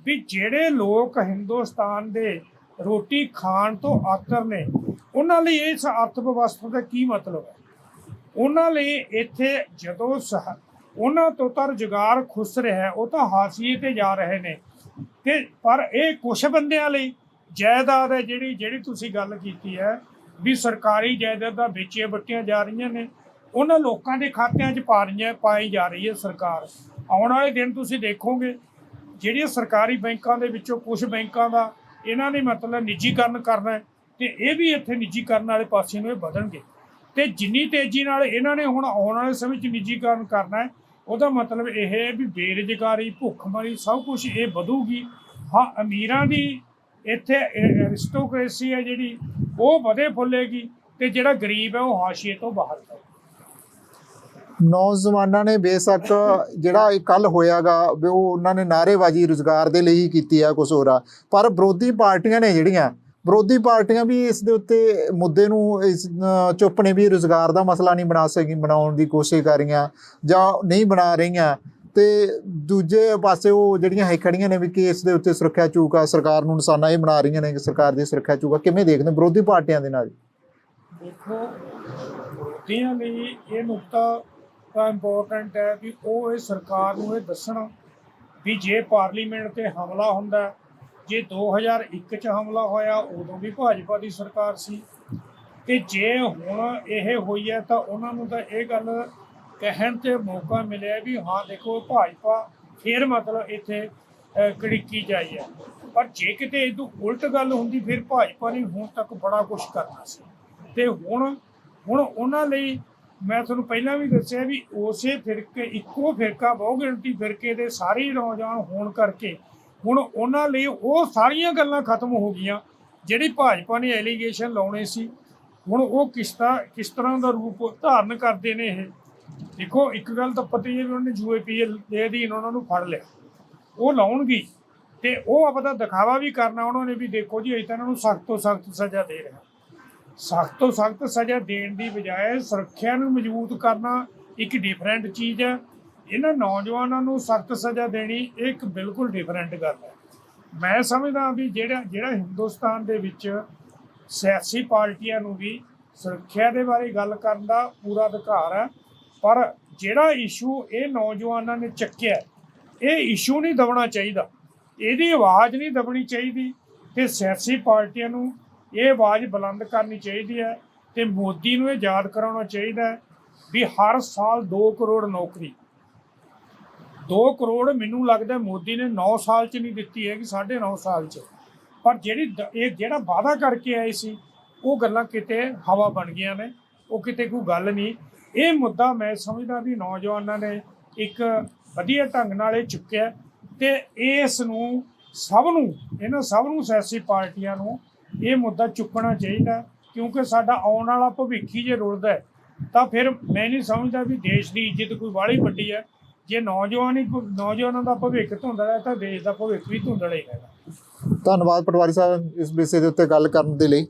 S1: ਵੀ ਜਿਹੜੇ ਲੋਕ ਹਿੰਦੁਸਤਾਨ ਦੇ ਰੋਟੀ ਖਾਣ ਤੋਂ ਆਤਰ ਨੇ, ਉਹਨਾਂ ਲਈ ਇਸ ਅਰਥ ਵਿਵਸਥਾ ਦਾ ਕੀ ਮਤਲਬ ਹੈ? ਉਹਨਾਂ ਲਈ ਇੱਥੇ ਜਦੋਂ ਸਹ- ਉਹਨਾਂ ਤੋਂ ਤਾਂ ਰੁਜ਼ਗਾਰ ਖੁੱਸ ਰਿਹਾ ਉਹ ਤਾਂ ਹਾਸੀਏ ਤੇ ਜਾ ਰਹੇ ਨੇ। ਤੇ ਪਰ ਇਹ ਕੁਝ ਬੰਦਿਆਂ ਲਈ ਜਾਇਦਾਦ ਹੈ ਜਿਹੜੀ ਜਿਹੜੀ ਤੁਸੀਂ ਗੱਲ ਕੀਤੀ ਹੈ ਵੀ ਸਰਕਾਰੀ ਜਾਇਦਾਦਾਂ ਵੇਚੀਆਂ ਬੱਟੀਆਂ ਜਾ ਰਹੀਆਂ ਨੇ, ਉਹਨਾਂ ਲੋਕਾਂ ਦੇ ਖਾਤਿਆਂ 'ਚ ਪਾ ਰਹੀਆਂ, ਪਾਈ ਜਾ ਰਹੀ ਹੈ ਸਰਕਾਰ। ਆਉਣ ਵਾਲੇ ਦਿਨ ਤੁਸੀਂ ਦੇਖੋਗੇ, ਜਿਹੜੀਆਂ ਸਰਕਾਰੀ ਬੈਂਕਾਂ ਦੇ ਵਿੱਚੋਂ ਕੁਝ ਬੈਂਕਾਂ ਦਾ ਇਹਨਾਂ ਨੇ ਮਤਲਬ ਨਿੱਜੀਕਰਨ ਕਰਨਾ ਹੈ ਤੇ ਇਹ ਵੀ ਇੱਥੇ ਨਿੱਜੀਕਰਨ ਵਾਲੇ ਪਾਸੇ ਨੂੰ ਇਹ ਵਧਣਗੇ। ਤੇ ਜਿੰਨੀ ਤੇਜ਼ੀ ਨਾਲ ਇਹਨਾਂ ਨੇ ਹੁਣ ਆਉਣ ਵਾਲੇ ਸਮੇਂ 'ਚ ਨਿੱਜੀਕਰਨ ਕਰਨਾ ਉਹਦਾ ਮਤਲਬ ਇਹ ਹੈ ਵੀ ਬੇਰੁਜ਼ਗਾਰੀ, ਭੁੱਖਮਰੀ ਸਭ ਕੁਝ ਇਹ ਵਧੂਗੀ। ਹਾਂ, ਅਮੀਰਾਂ ਦੀ ਇੱਥੇ ਅਰਿਸਟੋਕ੍ਰੇਸੀ ਹੈ ਜਿਹੜੀ ਉਹ ਵਧੇ ਫੁੱਲੇਗੀ ਤੇ ਜਿਹੜਾ ਗਰੀਬ ਹੈ ਉਹ ਹਾਸ਼ੀਏ ਤੋਂ ਬਾਹਰ ਹੈ
S2: ਨੌਜਵਾਨਾਂ ਨੇ ਬੇਸ਼ੱਕ ਜਿਹੜਾ ਇਹ ਕੱਲ ਹੋਇਆਗਾ, ਵੀ ਉਹ ਉਹਨਾਂ ਨੇ ਨਾਅਰੇਬਾਜ਼ੀ ਰੁਜ਼ਗਾਰ ਦੇ ਲਈ ਹੀ ਕੀਤੀ ਆ, ਕੁਛ ਹੋਰ ਆ। ਪਰ ਵਿਰੋਧੀ ਪਾਰਟੀਆਂ ਨੇ ਜਿਹੜੀਆਂ, ਵਿਰੋਧੀ ਪਾਰਟੀਆਂ ਵੀ ਇਸ ਦੇ ਉੱਤੇ ਮੁੱਦੇ ਨੂੰ ਇਸ ਚੁੱਪ ਨੇ ਵੀ ਰੁਜ਼ਗਾਰ ਦਾ ਮਸਲਾ ਨਹੀਂ ਬਣਾ ਸਕੀ, ਬਣਾਉਣ ਦੀ ਕੋਸ਼ਿਸ਼ ਕਰ ਰਹੀਆਂ ਜਾਂ ਨਹੀਂ ਬਣਾ ਰਹੀਆਂ। ਤੇ ਦੂਜੇ ਪਾਸੇ ਉਹ ਜਿਹੜੀਆਂ ਹੈ ਖੜੀਆਂ ਨੇ ਵੀ ਕੇਸ ਦੇ ਉੱਤੇ ਸੁਰੱਖਿਆ ਚੂਕ ਆ ਸਰਕਾਰ ਨੂੰ ਨਿਸ਼ਾਨਾ ਇਹ ਬਣਾ ਰਹੀਆਂ ਨੇ ਕਿ ਸਰਕਾਰ ਦੀ ਸੁਰੱਖਿਆ ਚੂਕ ਆ ਕਿਵੇਂ ਦੇਖਦੇ ਵਿਰੋਧੀ ਪਾਰਟੀਆਂ ਦੇ ਨਾਲ?
S1: ਦੇਖੋ ਵਿਰੋਧੀਆਂ ਲਈ ਇਹ ਨੁਕਤਾ ਤਾਂ ਇੰਪੋਰਟੈਂਟ ਹੈ ਵੀ ਉਹ ਇਹ ਸਰਕਾਰ ਨੂੰ ਇਹ ਦੱਸਣ ਵੀ ਜੇ ਪਾਰਲੀਮੈਂਟ ਤੇ ਹਮਲਾ ਹੁੰਦਾ, ਜੇ 2001 ਚ ਹਮਲਾ ਹੋਇਆ, ਉਦੋਂ ਵੀ ਭਾਜਪਾ ਦੀ ਸਰਕਾਰ ਸੀ। ਤੇ ਜੇ ਹੁਣ ਇਹ ਹੋਈ ਹੈ ਤਾਂ ਉਹਨਾਂ ਨੂੰ ਤਾਂ ਇਹ ਗੱਲ ਕਹਿਣ ਤੇ ਮੌਕਾ ਮਿਲਿਆ ਵੀ ਹਾਂ ਦੇਖੋ ਭਾਜਪਾ ਫੇਰ ਮਤਲਬ ਇੱਥੇ ਅਹ, ਕੜਿੱਕੀ ਜਾਈ ਹੈ। ਪਰ ਜੇ ਕਿਤੇ ਇਹ ਤੋਂ ਉਲਟ ਗੱਲ ਹੁੰਦੀ ਫਿਰ ਭਾਜਪਾ ਨੇ ਹੁਣ ਤੱਕ ਬੜਾ ਕੁਝ ਕਰਨਾ ਸੀ। ਤੇ ਹੁਣ ਹੁਣ ਉਹਨਾਂ ਲਈ ਮੈਂ ਤੁਹਾਨੂੰ ਪਹਿਲਾਂ ਵੀ ਦੱਸਿਆ ਵੀ ਉਸੇ ਫਿਰਕੇ ਇੱਕੋ ਫਿਰਕਾ ਬਹੁ ਗਿਣਤੀ ਫਿਰਕੇ ਦੇ ਸਾਰੇ ਨੌਜਵਾਨ ਹੋਣ ਕਰਕੇ ਹੁਣ ਉਹਨਾਂ ਲਈ ਉਹ ਸਾਰੀਆਂ ਗੱਲਾਂ ਖਤਮ ਹੋ ਗਈਆਂ ਜਿਹੜੀ ਭਾਜਪਾ ਨੇ ਐਲੀਗੇਸ਼ਨ ਲਾਉਣੇ ਸੀ। ਹੁਣ ਉਹ ਕਿਸ ਤਰ੍ਹਾਂ ਕਿਸ ਤਰ੍ਹਾਂ ਦਾ ਰੂਪ ਧਾਰਨ ਕਰਦੇ ਨੇ ਇਹ? ਦੇਖੋ, ਇੱਕ ਗੱਲ ਤਾਂ ਪਤਾ ਹੀ ਹੈ ਵੀ ਉਹਨੇ ਯੂਏਪੀਐਲ ਦੇ ਅਧੀਨ ਉਹਨਾਂ ਨੂੰ ਫੜ ਲਿਆ। ਉਹ ਲਾਉਣਗੇ ਤੇ ਉਹ ਆਪਦਾ ਦਿਖਾਵਾ ਵੀ ਕਰਨਾ ਉਹਨਾਂ ਨੇ ਵੀ ਦੇਖੋ ਜੀ, ਅਸੀਂ ਤਾਂ ਇਹਨਾਂ ਨੂੰ ਸਖਤ ਤੋਂ ਸਖਤ ਸਜ਼ਾ ਦੇ ਰਹੇ ਹਾਂ। ਸਖਤ ਤੋਂ ਸਖਤ ਸਜ਼ਾ ਦੇਣ ਦੀ ਬਜਾਏ ਸੁਰੱਖਿਆ ਨੂੰ ਮਜ਼ਬੂਤ ਕਰਨਾ ਇੱਕ ਡਿਫਰੈਂਟ ਚੀਜ਼ ਹੈ। ਇਹਨਾਂ ਨੌਜਵਾਨਾਂ ਨੂੰ ਸਖਤ ਸਜ਼ਾ ਦੇਣੀ ਇਹ ਇੱਕ ਬਿਲਕੁਲ ਡਿਫਰੈਂਟ ਗੱਲ ਹੈ। ਮੈਂ ਸਮਝਦਾ ਵੀ ਜਿਹੜਾ ਜਿਹੜਾ ਹਿੰਦੁਸਤਾਨ ਦੇ ਵਿੱਚ ਸਿਆਸੀ ਪਾਰਟੀਆਂ ਨੂੰ ਵੀ ਸੁਰੱਖਿਆ ਦੇ ਬਾਰੇ ਗੱਲ ਕਰਨ ਦਾ ਪੂਰਾ ਅਧਿਕਾਰ ਹੈ। ਪਰ ਜਿਹੜਾ ਇਸ਼ੂ ਇਹ ਨੌਜਵਾਨਾਂ ਨੇ ਚੱਕਿਆ, ਇਹ ਇਸ਼ੂ ਨਹੀਂ ਦਬਣਾ ਚਾਹੀਦਾ। ਇਹਦੀ ਆਵਾਜ਼ ਨਹੀਂ ਦਬਣੀ ਚਾਹੀਦੀ ਤੇ ਸਿਆਸੀ ਪਾਰਟੀਆਂ ਨੂੰ ਇਹ ਆਵਾਜ਼ ਬੁਲੰਦ ਕਰਨੀ ਚਾਹੀਦੀ ਹੈ ਤੇ ਮੋਦੀ ਨੂੰ ਇਹ ਯਾਦ ਕਰਾਉਣਾ ਚਾਹੀਦਾ ਹੈ ਵੀ ਹਰ ਸਾਲ 2 ਕਰੋੜ ਨੌਕਰੀ। 2 ਕਰੋੜ ਮੈਨੂੰ ਲੱਗਦਾ ਮੋਦੀ ਨੇ 9 ਸਾਲ ਚ ਨਹੀਂ ਦਿੱਤੀ ਹੈਗੀ 9.5 ਸਾਲ ਚ। ਪਰ ਜਿਹੜੀ ਦ- ਇਹ ਜਿਹੜਾ ਵਾਅਦਾ ਕਰਕੇ ਆਏ ਸੀ, ਉਹ ਗੱਲਾਂ ਕਿਤੇ ਹਵਾ ਬਣ ਗਈਆਂ ਨੇ, ਉਹ ਕਿਤੇ ਕੋਈ ਗੱਲ ਨਹੀਂ। ਇਹ ਮੁੱਦਾ ਮੈਂ ਸਮਝਦਾ ਵੀ ਨੌਜਵਾਨਾਂ ਨੇ ਇੱਕ ਵਧੀਆ ਢੰਗ ਨਾਲ ਇਹ ਚੁੱਕਿਆ ਤੇ ਇਸ ਨੂੰ ਸਭ ਨੂੰ ਇਹਨਾਂ ਸਭ ਨੂੰ ਸਿਆਸੀ ਪਾਰਟੀਆਂ ਨੂੰ ਇਹ ਮੁੱਦਾ ਚੁੱਕਣਾ ਚਾਹੀਦਾ ਕਿਉਂਕਿ ਸਾਡਾ ਆਉਣ ਵਾਲਾ ਭਵਿੱਖ ਹੀ ਜੇ ਰੁਲਦਾ ਤਾਂ ਫਿਰ ਮੈਂ ਨਹੀਂ ਸਮਝਦਾ ਵੀ ਦੇਸ਼ ਦੀ ਇੱਜ਼ਤ ਕੋਈ ਬਾਹਲੀ ਵੱਡੀ ਹੈ। ਜੇ ਨੌਜਵਾਨ ਹੀ ਨੌਜਵਾਨਾਂ ਦਾ ਭਵਿੱਖ ਧੁੰਦਲਾ ਹੈ ਤਾਂ ਦੇਸ਼ ਦਾ ਭਵਿੱਖ ਵੀ ਧੁੰਦਲਾ ਹੀ ਹੈਗਾ
S2: ਧੰਨਵਾਦ ਪਟਵਾਰੀ ਸਾਹਿਬ ਇਸ ਵਿਸ਼ੇ ਦੇ ਉੱਤੇ ਗੱਲ ਕਰਨ ਦੇ ਲਈ।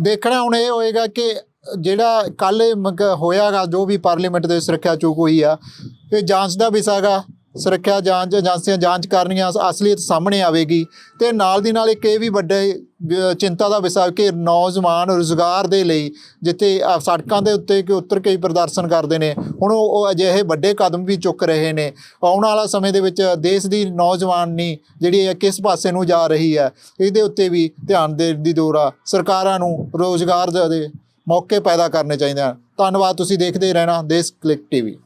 S2: ਦੇਖਣਾ ਹੁਣ ਇਹ ਹੋਏਗਾ ਕਿ ਜਿਹੜਾ ਕੱਲ ਹੋਇਆਗਾ, ਜੋ ਵੀ ਪਾਰਲੀਮੈਂਟ ਦੇ ਸੁਰੱਖਿਆ ਚੁੱਕ ਹੋਈ ਆ, ਇਹ ਜਾਂਚ ਦਾ ਵਿਸ਼ਾ ਹੈਗਾ ਸੁਰੱਖਿਆ ਜਾਂਚ ਏਜੰਸੀਆਂ ਜਾਂਚ ਕਰਨੀਆਂ, ਅਸਲੀਅਤ ਸਾਹਮਣੇ ਆਵੇਗੀ ਤੇ ਨਾਲ ਦੀ ਨਾਲ ਇੱਕ ਇਹ ਵੀ ਵੱਡੇ ਚਿੰਤਾ ਦਾ ਵਿਸ਼ਾ ਕਿ ਨੌਜਵਾਨ ਰੁਜ਼ਗਾਰ ਦੇ ਲਈ ਜਿੱਥੇ ਸੜਕਾਂ ਦੇ ਉੱਤੇ ਕਿ ਉਤਰ ਕੇ ਪ੍ਰਦਰਸ਼ਨ ਕਰਦੇ ਨੇ, ਹੁਣ ਉਹ ਉਹ ਅਜਿਹੇ ਵੱਡੇ ਕਦਮ ਵੀ ਚੁੱਕ ਰਹੇ ਨੇ। ਆਉਣ ਵਾਲਾ ਸਮੇਂ ਦੇ ਵਿੱਚ ਦੇਸ਼ ਦੀ ਨੌਜਵਾਨੀ ਜਿਹੜੀ ਹੈ ਕਿਸ ਪਾਸੇ ਨੂੰ ਜਾ ਰਹੀ ਹੈ, ਇਹਦੇ ਉੱਤੇ ਵੀ ਧਿਆਨ ਦੇਣ ਦੀ ਲੋੜ ਆ। ਸਰਕਾਰਾਂ ਨੂੰ ਰੋਜ਼ਗਾਰ ਦੇ ਮੌਕੇ ਪੈਦਾ ਕਰਨੇ ਚਾਹੀਦੇ ਹਨ। ਧੰਨਵਾਦ ਤੁਸੀਂ ਦੇਖਦੇ ਰਹਿਣਾ। ਦੇਸ਼ ਕਲਿੱਕ ਟੀਵੀ।